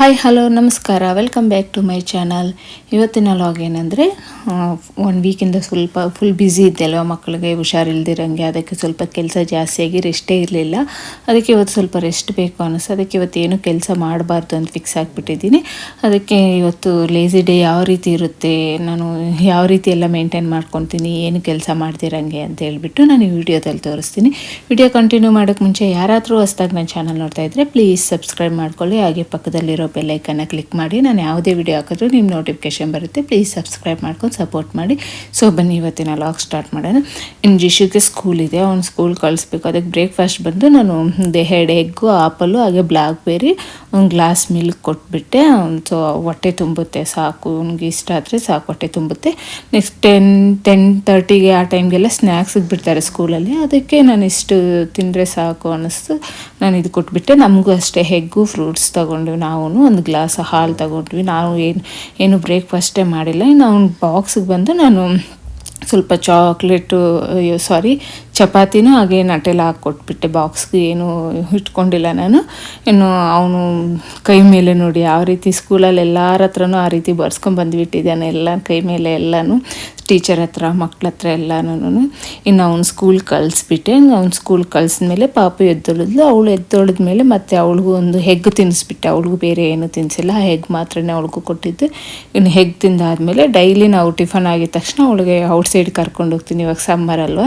Hi hello ನಮಸ್ಕಾರ. Welcome back to my channel ಇವತ್ತಿನ log ಏನಂದರೆ ಒನ್ ವೀಕಿಂದ ಸ್ವಲ್ಪ ಫುಲ್ ಬ್ಯುಸಿ ಇದ್ದೆ ಅಲ್ವಾ ಮಕ್ಕಳಿಗೆ, ಹುಷಾರಿಲ್ದಿರಂಗೆ. ಅದಕ್ಕೆ ಸ್ವಲ್ಪ ಕೆಲಸ ಜಾಸ್ತಿಯಾಗಿ ರೆಸ್ಟೇ ಇರಲಿಲ್ಲ. ಅದಕ್ಕೆ ಇವತ್ತು ಸ್ವಲ್ಪ ರೆಸ್ಟ್ ಬೇಕು ಅನ್ನಿಸ್ತು ಅದಕ್ಕೆ ಇವತ್ತು ಏನು ಕೆಲಸ ಮಾಡಬಾರ್ದು ಅಂತ ಫಿಕ್ಸ್ ಆಗಿಬಿಟ್ಟಿದ್ದೀನಿ. ಅದಕ್ಕೆ ಇವತ್ತು ಲೇಸಿ ಡೇ ಯಾವ ರೀತಿ ಇರುತ್ತೆ, ನಾನು ಯಾವ ರೀತಿ ಎಲ್ಲ ಮೇಂಟೈನ್ ಮಾಡ್ಕೊತೀನಿ, ಏನು ಕೆಲಸ ಮಾಡ್ತಿರಂಗೆ ಅಂತ ಹೇಳಿಬಿಟ್ಟು ನಾನು ಈ ವಿಡಿಯೋದಲ್ಲಿ ತೋರಿಸ್ತೀನಿ. ವಿಡಿಯೋ ಕಂಟಿನ್ಯೂ ಮಾಡೋಕ್ಕೆ ಮುಂಚೆ ಯಾರಾದರೂ ಹೊಸ್ದಾಗಿ ನನ್ನ ಚಾನಲ್ ನೋಡ್ತಾ ಇದ್ದರೆ ಪ್ಲೀಸ್ ಸಬ್ಸ್ಕ್ರೈಬ್ ಮಾಡ್ಕೊಳ್ಳಿ. ಹಾಗೆ ಪಕ್ಕದಲ್ಲಿರೋ ಬೆಲ್ಲೈಕನ್ನ ಕ್ಲಿಕ್ ಮಾಡಿ, ನಾನು ಯಾವುದೇ ವಿಡಿಯೋ ಹಾಕಿದ್ರೂ ನಿಮ್ಮ ನೋಟಿಫಿಕೇಶನ್ ಬರುತ್ತೆ. ಪ್ಲೀಸ್ ಸಬ್ಸ್ಕ್ರೈಬ್ ಮಾಡ್ಕೊಂಡು ಸಪೋರ್ಟ್ ಮಾಡಿ. ಸೊ ಬನ್ನಿ ಇವತ್ತಿನ ಲಾಗ್ ಸ್ಟಾರ್ಟ್ ಮಾಡೋಣ. ಇನ್ನು ಜಿಶುಗೆ ಸ್ಕೂಲ್ ಇದೆ. ಅವ್ನು ಸ್ಕೂಲ್ ಕಳಿಸ್ಬೇಕು. ಅದಕ್ಕೆ ಬ್ರೇಕ್ಫಾಸ್ಟ್ ಬಂದು ನಾನು ಎರಡು ಎಗ್ಗು ಆಪಲ್ಲು ಹಾಗೆ ಬ್ಲ್ಯಾಕ್ ಬೇರಿ ಒಂದು ಗ್ಲಾಸ್ ಮಿಲ್ಕ್ ಕೊಟ್ಬಿಟ್ಟೆ ಸೊ ಹೊಟ್ಟೆ ತುಂಬುತ್ತೆ, ಸಾಕು ಅವ್ನಿಗೆ ಇಷ್ಟ ಆದರೆ ಸಾಕು, ಹೊಟ್ಟೆ ತುಂಬುತ್ತೆ. ನೆಕ್ಸ್ಟ್ ಟೆನ್ ಟೆನ್ ತರ್ಟಿಗೆ ಆ ಟೈಮ್ಗೆಲ್ಲ ಸ್ನ್ಯಾಕ್ಸಿಗೆ ಬಿಡ್ತಾರೆ ಸ್ಕೂಲಲ್ಲಿ ಅದಕ್ಕೆ ನಾನು ಇಷ್ಟು ತಿಂದರೆ ಸಾಕು ಅನ್ನಿಸ್ತು. ನಾನು ಇದು ಕೊಟ್ಬಿಟ್ಟೆ. ನಮಗೂ ಅಷ್ಟೇ, ಹೆಗ್ಗು ಫ್ರೂಟ್ಸ್ ತೊಗೊಂಡ್ವಿ ನಾವು ಒಂದು ಗ್ಲಾಸ್ ಹಾಲು ತೊಗೊಂಡ್ವಿ. ನಾವು ಏನು ಏನು ಬ್ರೇಕ್ಫಾಸ್ಟೇ ಮಾಡಿಲ್ಲ. ಇನ್ನು ಅವ್ನ ಬಾಕ್ಸಿಗೆ ಬಂದು ನಾನು ಸ್ವಲ್ಪ ಚಾಕ್ಲೇಟು, ಅಯ್ಯೋ, ಸಾರಿ, ಚಪಾತಿನೂ ಹಾಗೆ ನಟೆಲ್ಲ ಹಾಕ್ಕೊಟ್ಬಿಟ್ಟೆ. ಬಾಕ್ಸ್ಗೆ ಏನು ಇಟ್ಕೊಂಡಿಲ್ಲ ನಾನು. ಇನ್ನು ಅವನು ಕೈ ಮೇಲೆ ನೋಡಿ ಯಾವ ರೀತಿ ಸ್ಕೂಲಲ್ಲಿ ಎಲ್ಲರ ಹತ್ರನೂ ಆ ರೀತಿ ಬರ್ಸ್ಕೊಂಬಂದುಬಿಟ್ಟಿದ್ದಾನೆ ಎಲ್ಲ ಕೈ ಮೇಲೆ ಎಲ್ಲನೂ, ಟೀಚರ್ ಹತ್ರ, ಮಕ್ಳ ಹತ್ರ ಎಲ್ಲನೂ ಇನ್ನು ಅವ್ನು ಸ್ಕೂಲ್ ಕಳಿಸ್ಬಿಟ್ಟೆ. ಅವ್ನು ಸ್ಕೂಲ್ ಕಳಿಸಿದ್ಮೇಲೆ ಪಾಪು ಎದ್ದೊಳಿದ್ಲು, ಅವಳು ಎದ್ದೊಳಿದ ಮೇಲೆ ಮತ್ತೆ ಅವಳಿಗೂ ಒಂದು ಹೆಗ್ ತಿನ್ನಿಸ್ಬಿಟ್ಟೆ ಅವಳಿಗೂ ಬೇರೆ ಏನು ತಿನ್ನಿಸಿಲ್ಲ ಆ ಹೆಗ್ ಮಾತ್ರನೇ ಅವಳಿಗೂ ಕೊಟ್ಟಿದ್ದು. ಇನ್ನು ಹೆಗ್ ತಿಂದಾದಮೇಲೆ ಡೈಲಿ ನಾವು ಟಿಫನ್ ಆಗಿದ ತಕ್ಷಣ ಅವಳಿಗೆ ಔಟ್ಸೈಡ್ ಕರ್ಕೊಂಡು ಹೋಗ್ತೀನಿ, ಇವಾಗ ಸಮ್ಮರ್ ಅಲ್ವಾ.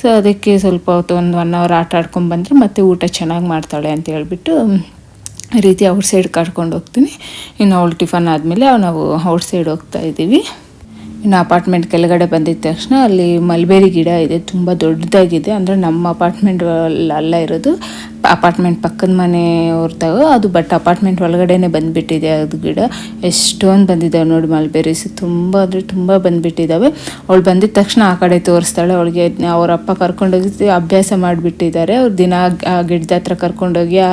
ಸೊ ಅದಕ್ಕೆ ಸ್ವಲ್ಪ ಹೊತ್ತು ಒಂದು ಒನ್ ಅವರ್ ಆಟ ಆಡ್ಕೊಂಡು ಬಂದರೆ ಮತ್ತೆ ಊಟ ಚೆನ್ನಾಗಿ ಮಾಡ್ತಾಳೆ ಅಂತ ಹೇಳ್ಬಿಟ್ಟು ರೀತಿ ಔಟ್ ಸೈಡ್ ಕರ್ಕೊಂಡು ಹೋಗ್ತೀನಿ. ಇನ್ನು ಅವಳು ಟಿಫನ್ ಆದಮೇಲೆ ನಾವು ಔಟ್ ಸೈಡ್ ಹೋಗ್ತಾ ಇದ್ದೀವಿ. ಇನ್ನು ಅಪಾರ್ಟ್ಮೆಂಟ್ ಕೆಳಗಡೆ ಬಂದಿದ್ದ ತಕ್ಷಣ ಅಲ್ಲಿ ಮಲ್ಬೇರಿ ಗಿಡ ಇದೆ, ತುಂಬ ದೊಡ್ಡದಾಗಿದೆ. ಅಂದರೆ ನಮ್ಮ ಅಪಾರ್ಟ್ಮೆಂಟ್ ಅಲ್ಲ ಇರೋದು. ಅಪಾರ್ಟ್ಮೆಂಟ್ ಪಕ್ಕದ ಮನೆಯವ್ರದಾಗ ಅದು ಬಟ್ ಅಪಾರ್ಟ್ಮೆಂಟ್ ಒಳಗಡೆನೆ ಬಂದುಬಿಟ್ಟಿದೆ ಅದು ಗಿಡ. ಎಷ್ಟೊಂದು ಬಂದಿದ್ದಾವೆ ನೋಡಿ ಮಲ್ಬೇರೀಸ್ ತುಂಬ ಅಂದರೆ ತುಂಬ ಬಂದುಬಿಟ್ಟಿದ್ದಾವೆ ಅವಳು ಬಂದಿದ ತಕ್ಷಣ ಆ ಕಡೆ ತೋರಿಸ್ತಾಳೆ, ಅವಳಿಗೆ ಅವ್ರ ಅಪ್ಪ ಕರ್ಕೊಂಡೋಗಿ ಅಭ್ಯಾಸ ಮಾಡಿಬಿಟ್ಟಿದ್ದಾರೆ ಅವ್ರು ದಿನ ಆ ಗಿಡದ ಹತ್ರ ಕರ್ಕೊಂಡೋಗಿ ಆ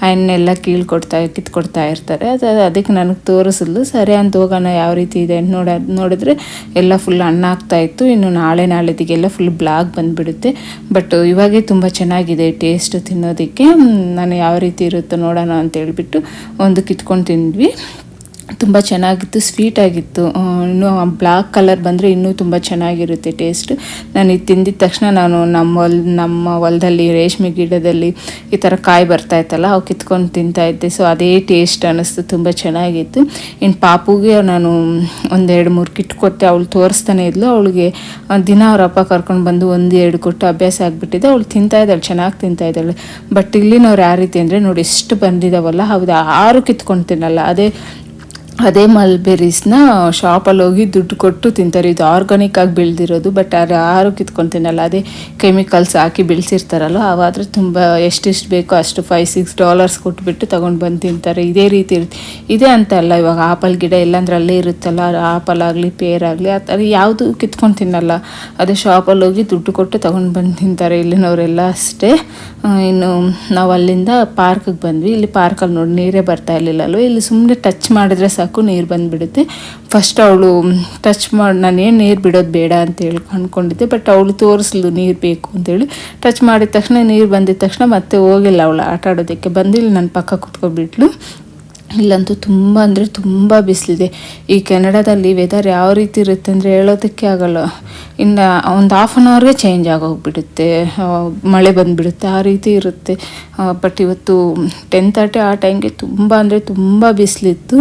ಹಣ್ಣೆಲ್ಲ ಕೀಳ್ಕೊಡ್ತಾ, ಕಿತ್ಕೊಡ್ತಾ ಇರ್ತಾರೆ. ಅದು ಅದಕ್ಕೆ ನನಗೆ ತೋರಿಸಲು ಸರಿ ಅಂತ ಹೋಗೋಣ, ಯಾವ ರೀತಿ ಇದೆ ನೋಡ, ನೋಡಿದ್ರೆ ಎಲ್ಲ ಫುಲ್ ಹಣ್ಣಾಗ್ತಾ ಇತ್ತು. ಇನ್ನು ನಾಳೆ ನಾಳೆದಿಗೆಲ್ಲ ಫುಲ್ ಬ್ಲಾಕ್ ಬಂದುಬಿಡುತ್ತೆ. ಬಟ್ ಇವಾಗೇ ತುಂಬ ಚೆನ್ನಾಗಿದೆ ಟೇಸ್ಟ್ ತಿನ್ನೋದಕ್ಕೆ ನಾನು ಯಾವ ರೀತಿ ಇರುತ್ತೋ ನೋಡೋಣ ಅಂತ ಹೇಳ್ಬಿಟ್ಟು ಒಂದು ಕಿತ್ಕೊಂಡು ತಿಂದ್ವಿ. ತುಂಬ ಚೆನ್ನಾಗಿತ್ತು ಸ್ವೀಟಾಗಿತ್ತು ಇನ್ನೂ ಬ್ಲ್ಯಾಕ್ ಕಲರ್ ಬಂದರೆ ಇನ್ನೂ ತುಂಬ ಚೆನ್ನಾಗಿರುತ್ತೆ ಟೇಸ್ಟ್ ನಾನು ಇದು ತಿಂದಿದ ತಕ್ಷಣ ನಾನು ನಮ್ಮ ಹೊಲ್, ನಮ್ಮ ಹೊಲದಲ್ಲಿ, ರೇಷ್ಮೆ ಗಿಡದಲ್ಲಿ ಈ ಥರ ಕಾಯಿ ಬರ್ತಾ ಇತ್ತಲ್ಲ, ಅವು ಕಿತ್ಕೊಂಡು ತಿಂತಾಯಿದ್ದೆ ಸೊ ಅದೇ ಟೇಸ್ಟ್ ಅನ್ನಿಸ್ತು, ತುಂಬ ಚೆನ್ನಾಗಿತ್ತು. ಇನ್ನು ಪಾಪುಗೆ ನಾನು ಒಂದೆರಡು ಮೂರು ಕಿಟ್ಕೊತ್ತೆ ಅವಳು ತೋರಿಸ್ತಾನೆ ಇದ್ಲು. ಅವಳಿಗೆ ದಿನ ಅವ್ರ ಅಪ್ಪ ಕರ್ಕೊಂಡು ಬಂದು ಒಂದು ಎರಡು ಕೊಟ್ಟು ಅಭ್ಯಾಸ ಆಗಿಬಿಟ್ಟಿದೆ. ಅವಳು ತಿಂತಾ ಇದ್ದಾಳೆ, ಚೆನ್ನಾಗಿ ತಿಂತಾ ಇದ್ದಾಳೆ. ಬಟ್ ಇಲ್ಲಿನವ್ರು ಯಾವ ರೀತಿ ಅಂದರೆ, ನೋಡಿ, ಎಷ್ಟು ಬಂದಿದ್ದಾವಲ್ಲ ಹೌದು, ಆರು ಕಿತ್ಕೊಂಡು ತಿನ್ನಲ್ಲ. ಅದೇ ಅದೇ ಮಲ್ಬೆರೀಸ್ನ ಶಾಪಲ್ಲಿ ಹೋಗಿ ದುಡ್ಡು ಕೊಟ್ಟು ತಿಂತಾರೆ. ಇದು ಆರ್ಗಾನಿಕ್ ಆಗಿ ಬೆಳೆದಿರೋದು, ಬಟ್ ಅದು ಯಾರು ಕಿತ್ಕೊಂಡು ಅದೇ ಕೆಮಿಕಲ್ಸ್ ಹಾಕಿ ಬೆಳೆಸಿರ್ತಾರಲ್ಲ ಅವಾದರೆ ತುಂಬ ಎಷ್ಟೆಷ್ಟು ಬೇಕೋ ಅಷ್ಟು ಫೈವ್ ಸಿಕ್ಸ್ ಡಾಲರ್ಸ್ ಕೊಟ್ಬಿಟ್ಟು ತೊಗೊಂಡು ಬಂದು ತಿಂತಾರೆ. ಇದೇ ರೀತಿ ಇದೇ ಅಂತ ಅಲ್ಲ, ಇವಾಗ ಆಪಲ್ ಗಿಡ ಎಲ್ಲಂದ್ರೆ ಅಲ್ಲೇ ಇರುತ್ತಲ್ಲ, ಆಪಲ್ ಆಗಲಿ ಪೇರ್ ಆಗಲಿ ಆ ಥರ ಯಾವುದು ಕಿತ್ಕೊಂಡು ತಿನ್ನಲ್ಲ. ಅದೇ ಶಾಪಲ್ಲಿ ಹೋಗಿ ದುಡ್ಡು ಕೊಟ್ಟು ತೊಗೊಂಡು ಬಂದು ತಿಂತಾರೆ ಇಲ್ಲಿನವರೆಲ್ಲ ಅಷ್ಟೇ. ಇನ್ನು ನಾವು ಅಲ್ಲಿಂದ ಪಾರ್ಕಿಗೆ ಬಂದ್ವಿ. ಇಲ್ಲಿ ಪಾರ್ಕಲ್ಲಿ ನೋಡಿ, ನೀರೇ ಬರ್ತಾ ಇರಲಿಲ್ಲ ಅಲ್ವ? ಇಲ್ಲಿ ಸುಮ್ಮನೆ ಟಚ್ ಮಾಡಿದ್ರೆ ಸಾಕು. ಸಾಕು ನೀರು ಬಂದುಬಿಡುತ್ತೆ. ಫಸ್ಟ್ ಅವಳು ಟಚ್ ಮಾಡಿ, ನಾನೇನು ನೀರು ಬಿಡೋದು ಬೇಡ ಅಂತ ಹೇಳಿ ಅಂದ್ಕೊಂಡಿದ್ದೆ ಬಟ್ ಅವಳು ತೋರಿಸ್ಲು ನೀರು ಬೇಕು ಅಂತೇಳಿ ಟಚ್ ಮಾಡಿದ ತಕ್ಷಣ ನೀರು ಬಂದಿದ ತಕ್ಷಣ ಮತ್ತೆ ಹೋಗಿಲ್ಲ ಅವಳು ಆಟ ಆಡೋದಕ್ಕೆ. ಬಂದಿಲ್ಲ ನನ್ನ ಪಕ್ಕ ಕುತ್ಕೊಬಿಟ್ಲು ಇಲ್ಲಂತೂ ತುಂಬ ಅಂದರೆ ತುಂಬ ಬಿಸಿಲಿದೆ. ಈ ಕೆನಡಾದಲ್ಲಿ ವೆದರ್ ಯಾವ ರೀತಿ ಇರುತ್ತೆ ಅಂದರೆ ಹೇಳೋದಕ್ಕೆ ಆಗಲ್ಲ. ಇನ್ನು ಒಂದು ಹಾಫ್ ಆನ್ ಅವರ್ಗೆ ಚೇಂಜ್ ಆಗೋಗ್ಬಿಡುತ್ತೆ. ಮಳೆ ಬಂದುಬಿಡುತ್ತೆ, ಆ ರೀತಿ ಇರುತ್ತೆ. ಬಟ್ ಇವತ್ತು ಟೆನ್ ತರ್ಟಿ ಆ ಟೈಮ್ಗೆ ತುಂಬ ಅಂದರೆ ತುಂಬ ಬಿಸಿಲಿತ್ತು.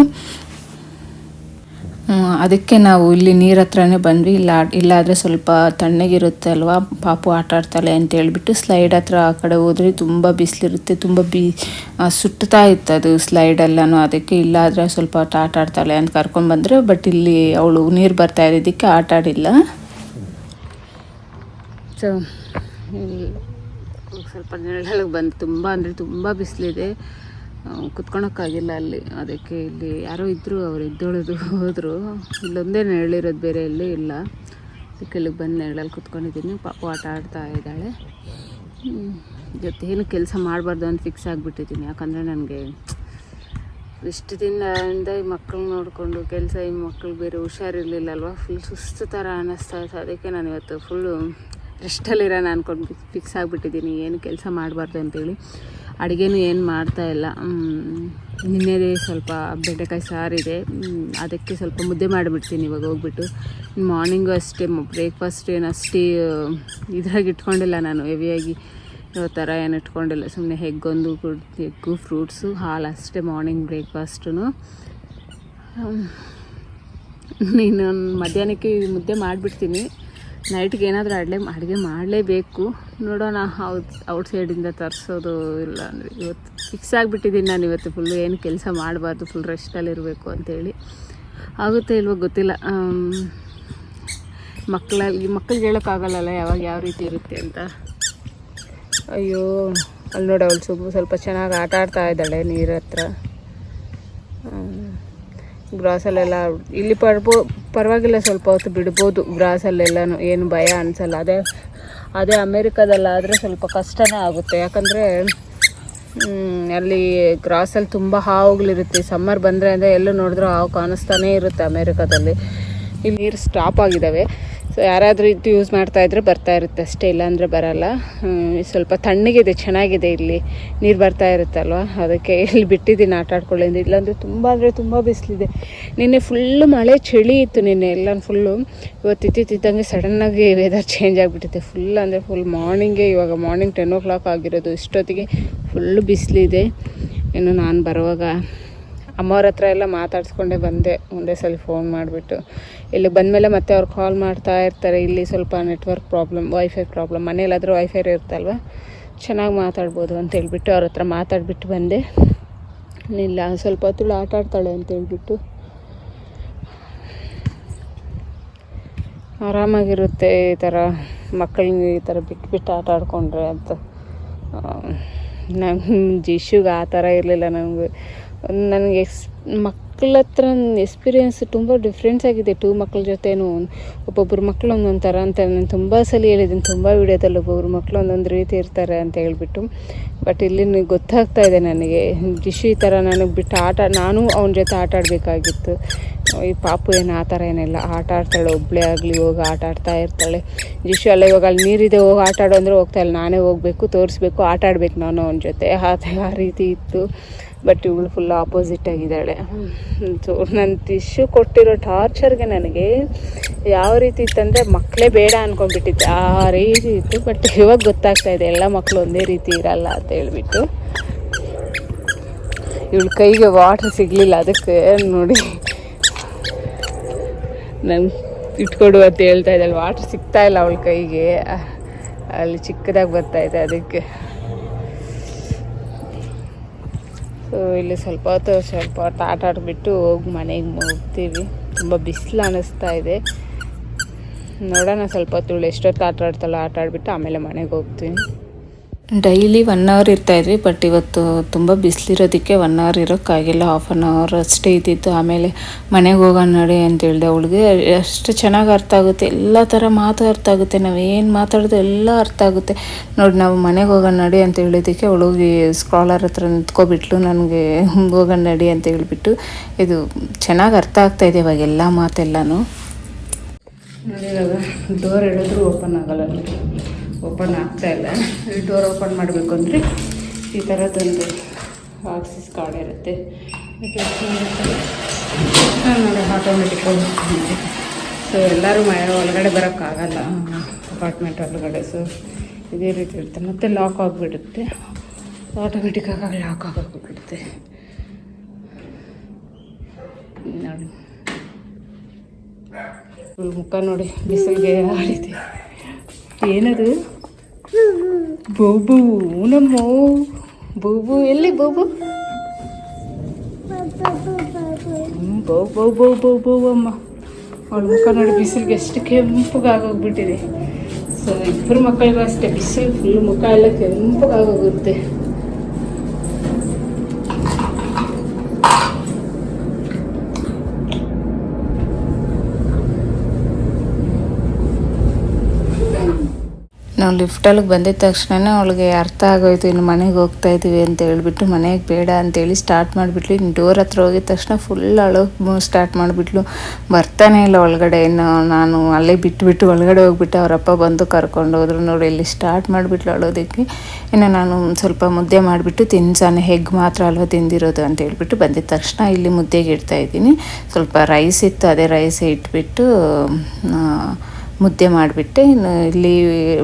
ಅದಕ್ಕೆ ನಾವು ಇಲ್ಲಿ ನೀರ ಹತ್ರನೇ ಬಂದ್ವಿ. ಇಲ್ಲ, ಇಲ್ಲಾದರೆ ಸ್ವಲ್ಪ ತಣ್ಣಗಿರುತ್ತೆ ಅಲ್ವಾ? ಪಾಪು ಆಟ ಆಡ್ತಾಳೆ ಅಂತ ಹೇಳಿಬಿಟ್ಟು ಸ್ಲೈಡ್ ಹತ್ರ ಆ ಕಡೆ ಹೋದ್ರೆ ತುಂಬ ಬಿಸಿಲಿರುತ್ತೆ, ತುಂಬ ಬಿ ಸುಟ್ತಾ ಇತ್ತು ಅದು ಸ್ಲೈಡೆಲ್ಲನೂ ಅದಕ್ಕೆ ಇಲ್ಲಾದರೆ ಸ್ವಲ್ಪ ಆಟ ಆಡ್ತಾಳೆ ಅಂತ ಕರ್ಕೊಂಡು ಬಂದರೆ. ಬಟ್ ಇಲ್ಲಿ ಅವಳು ನೀರು ಬರ್ತಾ ಇರೋದಕ್ಕೆ ಆಟ ಆಡಿಲ್ಲ. ಸೊ ಸ್ವಲ್ಪ ನೆರಳಿಗೆ ಬಂದು ತುಂಬ ಅಂದರೆ ತುಂಬ ಬಿಸಿಲಿದೆ. ಕುತ್ಕೊಳಕ್ಕಾಗಿಲ್ಲ ಅಲ್ಲಿ. ಅದಕ್ಕೆ ಇಲ್ಲಿ ಯಾರೋ ಇದ್ದರು ಅವ್ರು ಎದ್ದೊಳದು ಹೋದರು. ಇಲ್ಲೊಂದೇ ನೆರಳಿರೋದು ಬೇರೆ ಎಲ್ಲೂ ಇಲ್ಲ. ಅದಕ್ಕೆ ಇಲ್ಲಿಗೆ ಬಂದು ನೆರಳಲ್ಲಿ ಕುತ್ಕೊಂಡಿದ್ದೀನಿ. ಪಾಪ ಆಟ ಆಡ್ತಾ ಇದ್ದಾಳೆ. ಜೊತೆ ಕೆಲಸ ಮಾಡಬಾರ್ದು ಅಂತ ಫಿಕ್ಸ್ ಆಗಿಬಿಟ್ಟಿದ್ದೀನಿ. ಯಾಕಂದರೆ ನನಗೆ ಇಷ್ಟು ದಿನದಿಂದ ಈ ಮಕ್ಕಳು ನೋಡಿಕೊಂಡು ಕೆಲಸ, ಈ ಮಕ್ಕಳು ಬೇರೆ ಹುಷಾರಿರಲಿಲ್ಲ ಅಲ್ವಾ ಫುಲ್ ಸುಸ್ತು ಥರ ಅನ್ನಿಸ್ತಾ ಇತ್ತು ಅದಕ್ಕೆ ನಾನು ಇವತ್ತು ಫುಲ್ಲು ರೆಸ್ಟಲ್ಲಿರೋಣ ಅಂದ್ಕೊಂಡು ಫಿಕ್ಸ್ ಆಗಿಬಿಟ್ಟಿದ್ದೀನಿ. ಏನು ಕೆಲಸ ಮಾಡಬಾರ್ದು ಅಂತೇಳಿ. ಅಡುಗೆನೂ ಏನು ಮಾಡ್ತಾ ಇಲ್ಲ. ನಿನ್ನೆದೇ ಸ್ವಲ್ಪ ಬೆಂಡೆಕಾಯಿ ಸಾರಿದೆ ಅದಕ್ಕೆ ಸ್ವಲ್ಪ ಮುದ್ದೆ ಮಾಡಿಬಿಡ್ತೀನಿ ಇವಾಗ ಹೋಗ್ಬಿಟ್ಟು. ಮಾರ್ನಿಂಗು ಅಷ್ಟೇ ಬ್ರೇಕ್ಫಾಸ್ಟ್ ಏನು ಅಷ್ಟೇ ಇದ್ರಾಗ ಇಟ್ಕೊಂಡಿಲ್ಲ ನಾನು. ಹೆವಿಯಾಗಿ ಥರ ಏನು ಇಟ್ಕೊಂಡಿಲ್ಲ. ಸುಮ್ಮನೆ ಹೆಗ್ಗೊಂದು ಎಗ್ಗು ಫ್ರೂಟ್ಸು ಹಾಲು ಅಷ್ಟೇ ಮಾರ್ನಿಂಗ್ ಬ್ರೇಕ್ಫಾಸ್ಟು ನೀನು ಮಧ್ಯಾಹ್ನಕ್ಕೆ ಮುದ್ದೆ ಮಾಡಿಬಿಡ್ತೀನಿ. ನೈಟ್ಗೆ ಏನಾದರೂ ಅಡ್ಲೆ ಅಡುಗೆ ಮಾಡಲೇಬೇಕು. ನೋಡೋಣ ಔಟ್ ಔಟ್ ಸೈಡಿಂದ ತರಿಸೋದು ಇಲ್ಲ ಅಂದರೆ ಇವತ್ತು ಫಿಕ್ಸ್ ಆಗಿಬಿಟ್ಟಿದ್ದೀನಿ ನಾನು ಇವತ್ತು ಫುಲ್ಲು ಏನು ಕೆಲಸ ಮಾಡಬಾರ್ದು ಫುಲ್ ರೆಸ್ಟಲ್ಲಿರಬೇಕು ಅಂತೇಳಿ. ಆಗುತ್ತೆ ಇಲ್ವೋ ಗೊತ್ತಿಲ್ಲ. ಮಕ್ಕಳಲ್ಲಿ ಮಕ್ಕಳಿಗೆ ಹೇಳೋಕ್ಕಾಗಲ್ಲಲ್ಲ ಯಾವಾಗ ಯಾವ ರೀತಿ ಇರುತ್ತೆ ಅಂತ. ಅಯ್ಯೋ, ಅಲ್ಲಿ ನೋಡಿ ಅವಳು ಸುಬ್ಬು ಸ್ವಲ್ಪ ಚೆನ್ನಾಗಿ ಆಟ ಆಡ್ತಾ ಇದ್ದಾಳೆ ನೀರ ಹತ್ರ. ಗ್ರಾಸಲ್ಲೆಲ್ಲ ಇಲ್ಲಿ ಪರ್ಬೋ ಪರವಾಗಿಲ್ಲ, ಸ್ವಲ್ಪ ಹೊತ್ತು ಬಿಡ್ಬೋದು. ಗ್ರಾಸಲ್ಲೆಲ್ಲನೂ ಏನು ಭಯ ಅನಿಸಲ್ಲ. ಅದೇ ಅದೇ ಅಮೇರಿಕಾದಲ್ಲಾದರೆ ಸ್ವಲ್ಪ ಕಷ್ಟನೇ ಆಗುತ್ತೆ. ಯಾಕಂದರೆ ಅಲ್ಲಿ ಗ್ರಾಸಲ್ಲಿ ತುಂಬ ಹಾವುಗಳಿರುತ್ತೆ. ಸಮ್ಮರ್ ಬಂದರೆ ಅಂದರೆ ಎಲ್ಲೂ ನೋಡಿದ್ರೂ ಹಾವು ಕಾಣಿಸ್ತಾನೇ ಇರುತ್ತೆ ಅಮೇರಿಕಾದಲ್ಲಿ. ಇಲ್ಲಿ ನೀರು ಸ್ಟಾಪ್ ಆಗಿದ್ದಾವೆ. ಸೊ ಯಾರಾದರೂ ಇದು ಯೂಸ್ ಮಾಡ್ತಾ ಇದ್ರೆ ಬರ್ತಾ ಇರುತ್ತೆ ಅಷ್ಟೇ, ಇಲ್ಲಾಂದರೆ ಬರಲ್ಲ. ಸ್ವಲ್ಪ ತಣ್ಣಗಿದೆ, ಚೆನ್ನಾಗಿದೆ ಇಲ್ಲಿ. ನೀರು ಬರ್ತಾ ಇರುತ್ತಲ್ವ? ಅದಕ್ಕೆ ಇಲ್ಲಿ ಬಿಟ್ಟಿದ್ದೀನಿ, ಆಟ ಆಡ್ಕೊಳ್ಳಿಂದ. ಇಲ್ಲಾಂದರೆ ತುಂಬ ಅಂದರೆ ತುಂಬ ಬಿಸಿಲಿದೆ. ನಿನ್ನೆ ಫುಲ್ಲು ಮಳೆ, ಚಳಿ ಇತ್ತು ನಿನ್ನೆ ಎಲ್ಲ ಫುಲ್ಲು ಇವತ್ತು ಇತ್ತಿದ್ದಂಗೆ ಸಡನ್ನಾಗಿ ವೆದರ್ ಚೇಂಜ್ ಆಗಿಬಿಟ್ಟಿದೆ. ಫುಲ್ ಅಂದರೆ ಫುಲ್ ಮಾರ್ನಿಂಗೇ ಇವಾಗ ಮಾರ್ನಿಂಗ್ ಟೆನ್ ಓ ಕ್ಲಾಕ್ ಆಗಿರೋದು. ಇಷ್ಟೊತ್ತಿಗೆ ಫುಲ್ಲು ಬಿಸಿಲಿದೆ. ಇನ್ನು ನಾನು ಬರುವಾಗ ಅಮ್ಮವ್ರ ಹತ್ರ ಎಲ್ಲ ಮಾತಾಡಿಸ್ಕೊಂಡೆ ಬಂದೆ, ಒಂದೇ ಸಲ ಫೋನ್ ಮಾಡಿಬಿಟ್ಟು. ಇಲ್ಲಿ ಬಂದಮೇಲೆ ಮತ್ತೆ ಅವ್ರು ಕಾಲ್ ಮಾಡ್ತಾ ಇರ್ತಾರೆ, ಇಲ್ಲಿ ಸ್ವಲ್ಪ ನೆಟ್ವರ್ಕ್ ಪ್ರಾಬ್ಲಮ್ ವೈಫೈ ಪ್ರಾಬ್ಲಮ್ ಮನೇಲಾದರೂ ವೈಫೈ ಇರುತ್ತಲ್ವ? ಚೆನ್ನಾಗಿ ಮಾತಾಡ್ಬೋದು ಅಂತ ಹೇಳಿಬಿಟ್ಟು ಅವ್ರ ಹತ್ರ ಮಾತಾಡಿಬಿಟ್ಟು ಬಂದೆ. ಇಲ್ಲ, ಸ್ವಲ್ಪ ಹೊತ್ತು ಆಟ ಆಡ್ತಾಳೆ ಅಂತ ಹೇಳಿಬಿಟ್ಟು. ಆರಾಮಾಗಿರುತ್ತೆ ಈ ಥರ ಮಕ್ಕಳಿಗೆ ಈ ಥರ ಬಿಟ್ಟು ಬಿಟ್ಟು ಆಟ ಆಡ್ಕೊಂಡ್ರೆ ಅಂತ. ನಮ್ಮ ಜಿಶುಗೆ ಆ ಥರ ಇರಲಿಲ್ಲ ನನಗೆ ನನಗೆ ಎಕ್ಸ್ ಮಕ್ಕಳ ಹತ್ರ ಎಕ್ಸ್ಪೀರಿಯೆನ್ಸ್ ತುಂಬ ಡಿಫ್ರೆನ್ಸ್ ಆಗಿದೆ. ಟೂ ಮಕ್ಕಳ ಜೊತೆನೂ ಒಬ್ಬೊಬ್ಬರು ಮಕ್ಕಳು ಒಂದೊಂದು ಥರ ಅಂತ ನಾನು ತುಂಬ ಸಲ ಹೇಳಿದ್ದೀನಿ. ತುಂಬ ವಿಡಿಯೋದಲ್ಲಿ ಒಬ್ಬೊಬ್ರು ಮಕ್ಕಳು ಒಂದೊಂದು ರೀತಿ ಇರ್ತಾರೆ ಅಂತ ಹೇಳಿಬಿಟ್ಟು. ಬಟ್ ಇಲ್ಲಿ ಗೊತ್ತಾಗ್ತಾ ಇದೆ ನನಗೆ. ಡಿಶಿ ಥರ ನನಗೆ ಬಿಟ್ಟು ಆಟ, ನಾನು ಅವನ ಜೊತೆ ಆಟ ಆಡಬೇಕಾಗಿತ್ತು. ಈ ಪಾಪು ಏನು ಆ ಥರ ಏನಿಲ್ಲ. ಆಟ ಆಡ್ತಾಳೆ ಒಬ್ಬಳೇ ಆಗಲಿ ಹೋಗಿ ಆಟ ಆಡ್ತಾ ಇರ್ತಾಳೆ. ಜಿಶು ಅಲ್ಲ ಇವಾಗ ಅಲ್ಲಿ ನೀರಿದೆ, ಹೋಗಿ ಆಟ ಆಡೋ ಅಂದರೆ ಹೋಗ್ತಾ ಇಲ್ಲ. ನಾನೇ ಹೋಗಬೇಕು, ತೋರಿಸ್ಬೇಕು, ಆಟ ಆಡ್ಬೇಕು ನಾನು ಅವನ ಜೊತೆ. ಆ ಆ ರೀತಿ ಇತ್ತು. ಬಟ್ ಇವಳು ಫುಲ್ ಆಪೋಸಿಟ್ ಆಗಿದ್ದಾಳೆ. ಸೊ ನನ್ನ ಟಿಶ್ಯೂ ಕೊಟ್ಟಿರೋ ಟಾರ್ಚರ್ಗೆ ನನಗೆ ಯಾವ ರೀತಿ ಇತ್ತಂದರೆ ಮಕ್ಕಳೇ ಬೇಡ ಅಂದ್ಕೊಂಡ್ಬಿಟ್ಟಿದ್ದೆ ಆ ರೀತಿ ಇತ್ತು. ಬಟ್ ಇವಾಗ ಗೊತ್ತಾಗ್ತಾ ಇದೆ, ಎಲ್ಲ ಮಕ್ಕಳು ಒಂದೇ ರೀತಿ ಇರಲ್ಲ ಅಂತ ಹೇಳ್ಬಿಟ್ಟು. ಇವಳು ಕೈಗೆ ವಾಟರ್ ಸಿಗಲಿಲ್ಲ, ಅದಕ್ಕೆ ನೋಡಿ. ನಂಗೆ ಇಟ್ಕೊಡು ಅಂತ ಹೇಳ್ತಾ ಇದ್ದಾಳೆ ವಾಟ್ರ್ ಸಿಗ್ತಾ ಇಲ್ಲ ಅವಳ ಕೈಗೆ. ಅಲ್ಲಿ ಚಿಕ್ಕದಾಗಿ ಬರ್ತಾ ಇದೆ ಅದಕ್ಕೆ. ಸೊ ಇಲ್ಲಿ ಸ್ವಲ್ಪ ಹೊತ್ತು ಸ್ವಲ್ಪ ಹೊತ್ತು ಆಟ ಆಡಿಬಿಟ್ಟು ಹೋಗಿ ಮನೆಗೆ ಹೋಗ್ತೀವಿ. ತುಂಬ ಬಿಸಿಲು ಅನ್ನಿಸ್ತಾ ಇದೆ. ನೋಡೋಣ ಸ್ವಲ್ಪ ಹೊತ್ತು ಎಷ್ಟೊತ್ತು ಆಟ ಆಡ್ತಾಳೋ ಆಟ ಆಡಿಬಿಟ್ಟು ಆಮೇಲೆ ಮನೆಗೆ ಹೋಗ್ತೀವಿ ಡೈಲಿ ಒನ್ ಅವರ್ ಇರ್ತಾಯಿದ್ವಿ ಬಟ್ ಇವತ್ತು ತುಂಬ ಬಿಸಿಲಿರೋದಕ್ಕೆ ಒನ್ ಅವರ್ ಇರೋಕ್ಕಾಗಿಲ್ಲ ಹಾಫ್ ಆನ್ ಅವರ್ ಅಷ್ಟೇ ಇದ್ದಿತ್ತು. ಆಮೇಲೆ ಮನೆಗೆ ಹೋಗೋಣ ನಡಿ ಅಂತ ಹೇಳಿದೆ. ಅವಳಿಗೆ ಅಷ್ಟು ಚೆನ್ನಾಗಿ ಅರ್ಥ ಆಗುತ್ತೆ. ಎಲ್ಲ ಥರ ಮಾತು ಅರ್ಥ ಆಗುತ್ತೆ. ನಾವು ಏನು ಮಾತಾಡೋದು ಎಲ್ಲ ಅರ್ಥ ಆಗುತ್ತೆ. ನೋಡಿ, ನಾವು ಮನೆಗೆ ಹೋಗೋಣ ನಡಿ ಅಂತ ಹೇಳಿದ್ದಕ್ಕೆ ಅವಳಿಗೆ ಸ್ಕಾಲರ್ ಹತ್ರ ನಿಂತ್ಕೊಬಿಟ್ಲು. ನನಗೆ ಹೋಗೋಣ ನಡಿ ಅಂತ ಹೇಳಿಬಿಟ್ಟು ಇದು ಚೆನ್ನಾಗಿ ಅರ್ಥ ಆಗ್ತಾ ಇದೆ ಇವಾಗ ಎಲ್ಲ ಮಾತೆಲ್ಲನೂ. ನೋಡಿ ಇವಾಗ ಡೋರ್ ಹೇಳಿದ್ರು ಓಪನ್ ಆಗಲ್ಲ. ಓಪನ್ ಆಗ್ತಾ ಇಲ್ಲ. ಡೋರ್ ಓಪನ್ ಮಾಡಬೇಕು ಅಂದರೆ ಈ ಥರದ್ದೊಂದು ಆಕ್ಸಿಸ್ ಕಾರ್ಡ್ ಇರುತ್ತೆ. ನೋಡಿ ಆಟೋಮೆಟಿಕ್ ಸೊ ಎಲ್ಲರೂ ಮನೆ ಒಳಗಡೆ ಬರೋಕ್ಕಾಗಲ್ಲ. ಅಪಾರ್ಟ್ಮೆಂಟ್ ಒಳಗಡೆ. ಸೊ ಇದೇ ರೀತಿ ಇರುತ್ತೆ. ಮತ್ತೆ ಲಾಕ್ ಆಗಿಬಿಡುತ್ತೆ. ಆಟೋಮೆಟಿಕ್ಕಾಗಿ ಲಾಕ್ ಆಗೋಗ್ಬಿಡುತ್ತೆ. ನೋಡಿ. ಮುಖ ನೋಡಿ, ಬಿಸಿಲಿಗೆ ಆಡಿದೆ. ಏನದು? ಬೋಬು, ನಮ್ಮ. ಬೋಬು, ಎಲ್ಲಿ ಬೋಬು? ಬೌ ಬೌ ಬೌ ಬೌ ಬೌ, ಅಮ್ಮ. ಅವಳ ಮುಖ ನೋಡಿ ಬಿಸಿಲಿಗೆ ಎಷ್ಟು ಕೆಂಪಗಾಗೋಗ್ಬಿಟ್ಟಿದೆ. ಸೊ, ಇಬ್ಬರು ಮಕ್ಕಳಿಗೂ ಅಷ್ಟೇ, ಬಿಸಿಲು ಫುಲ್ ಮುಖ ಎಲ್ಲ ಕೆಂಪಗಾಗೋಗುತ್ತೆ. ನಾವು ಲಿಫ್ಟಲ್ಲಿ ಬಂದಿದ ತಕ್ಷಣ ಅವಳಿಗೆ ಅರ್ಥ ಆಗೋಯ್ತು, ಇನ್ನು ಮನೆಗೆ ಹೋಗ್ತಾ ಇದ್ದೀವಿ ಅಂತ ಹೇಳ್ಬಿಟ್ಟು, ಮನೆಗೆ ಬೇಡ ಅಂತೇಳಿ ಸ್ಟಾರ್ಟ್ ಮಾಡಿಬಿಟ್ಲು. ಇನ್ನು ಡೋರ್ ಹತ್ರ ಹೋಗಿದ ತಕ್ಷಣ ಫುಲ್ ಅಳು ಸ್ಟಾರ್ಟ್ ಮಾಡಿಬಿಟ್ಲು. ಬರ್ತಾನೆ ಇಲ್ಲ ಒಳಗಡೆ, ಇನ್ನು ನಾನು ಅಲ್ಲೇ ಬಿಟ್ಬಿಟ್ಟು ಒಳಗಡೆ ಹೋಗ್ಬಿಟ್ಟು ಅವರಪ್ಪ ಬಂದು ಕರ್ಕೊಂಡು ಹೋದ್ರು ನೋಡಿ, ಇಲ್ಲಿ ಸ್ಟಾರ್ಟ್ ಮಾಡಿಬಿಟ್ಲು ಅಳೋದಕ್ಕೆ. ಇನ್ನು ನಾನು ಸ್ವಲ್ಪ ಮುದ್ದೆ ಮಾಡಿಬಿಟ್ಟು ತಿನ್ಸಾನೆ ಹೆಗ್ ಮಾತ್ರ ಅಲ್ವಾ ತಿಂದಿರೋದು ಅಂತ ಹೇಳ್ಬಿಟ್ಟು ಬಂದಿದ ತಕ್ಷಣ ಇಲ್ಲಿ ಮುದ್ದೆಗೆ ಇಡ್ತಾ ಇದ್ದೀನಿ. ಸ್ವಲ್ಪ ರೈಸ್ ಇತ್ತು, ಅದೇ ರೈಸ್ ಇಟ್ಬಿಟ್ಟು ಮುದ್ದೆ ಮಾಡಿಬಿಟ್ಟೆ ಇನ್ನು ಇಲ್ಲಿ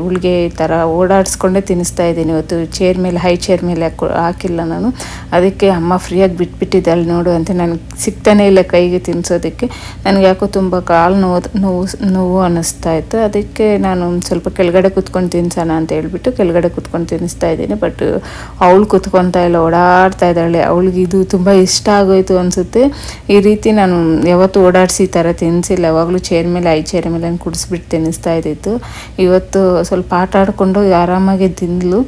ಹುಳಿಗೆ ಈ ಥರ ಓಡಾಡಿಸ್ಕೊಂಡೇ ತಿನ್ನಿಸ್ತಾ ಇದ್ದೀನಿ ಇವತ್ತು. ಚೇರ್ ಮೇಲೆ, ಹೈ ಚೇರ್ ಮೇಲೆ ಹಾಕೊ, ಹಾಕಿಲ್ಲ ನಾನು. ಅದಕ್ಕೆ ಅಮ್ಮ ಫ್ರೀಯಾಗಿ ಬಿಟ್ಬಿಟ್ಟಿದ್ದಾಳೆ ನೋಡು ಅಂತ ನನಗೆ ಸಿಗ್ತಾನೇ ಇಲ್ಲ ಕೈಗೆ ತಿನ್ನಿಸೋದಕ್ಕೆ ನನಗೆ ಯಾಕೋ ತುಂಬ ಕಾಲು ನೋವು ನೋವು ನೋವು ಅನ್ನಿಸ್ತಾ ಇತ್ತು. ಅದಕ್ಕೆ ನಾನು ಸ್ವಲ್ಪ ಕೆಳಗಡೆ ಕುತ್ಕೊಂಡು ತಿನ್ಸೋಣ ಅಂತ ಹೇಳ್ಬಿಟ್ಟು ಕೆಳಗಡೆ ಕುತ್ಕೊಂಡು ತಿನ್ನಿಸ್ತಾ ಇದ್ದೀನಿ. ಬಟ್ ಅವಳು ಕುತ್ಕೊತಾ ಇಲ್ಲ, ಓಡಾಡ್ತಾ ಇದ್ದಾಳೆ. ಅವಳಿಗೆ ಇದು ತುಂಬ ಇಷ್ಟ ಆಗೋಯ್ತು ಅನಿಸುತ್ತೆ. ಈ ರೀತಿ ನಾನು ಯಾವತ್ತೂ ಓಡಾಡಿಸಿ ಈ ಥರ ತಿನ್ನಿಸಿಲ್ಲ ಯಾವಾಗಲೂ ಚೇರ್ ಮೇಲೆ ಐ ಚೇರ್ ಮೇಲೆ ಕುಡಿಸ್ಬಿಟ್ಟು ತಿನ್ನಿಸ್ತಾ ಇದ್ದಿತ್ತು ಇವತ್ತು ಸ್ವಲ್ಪ ಆಟ ಆಡಿಕೊಂಡು ಆರಾಮಾಗಿ ತಿಂದಲು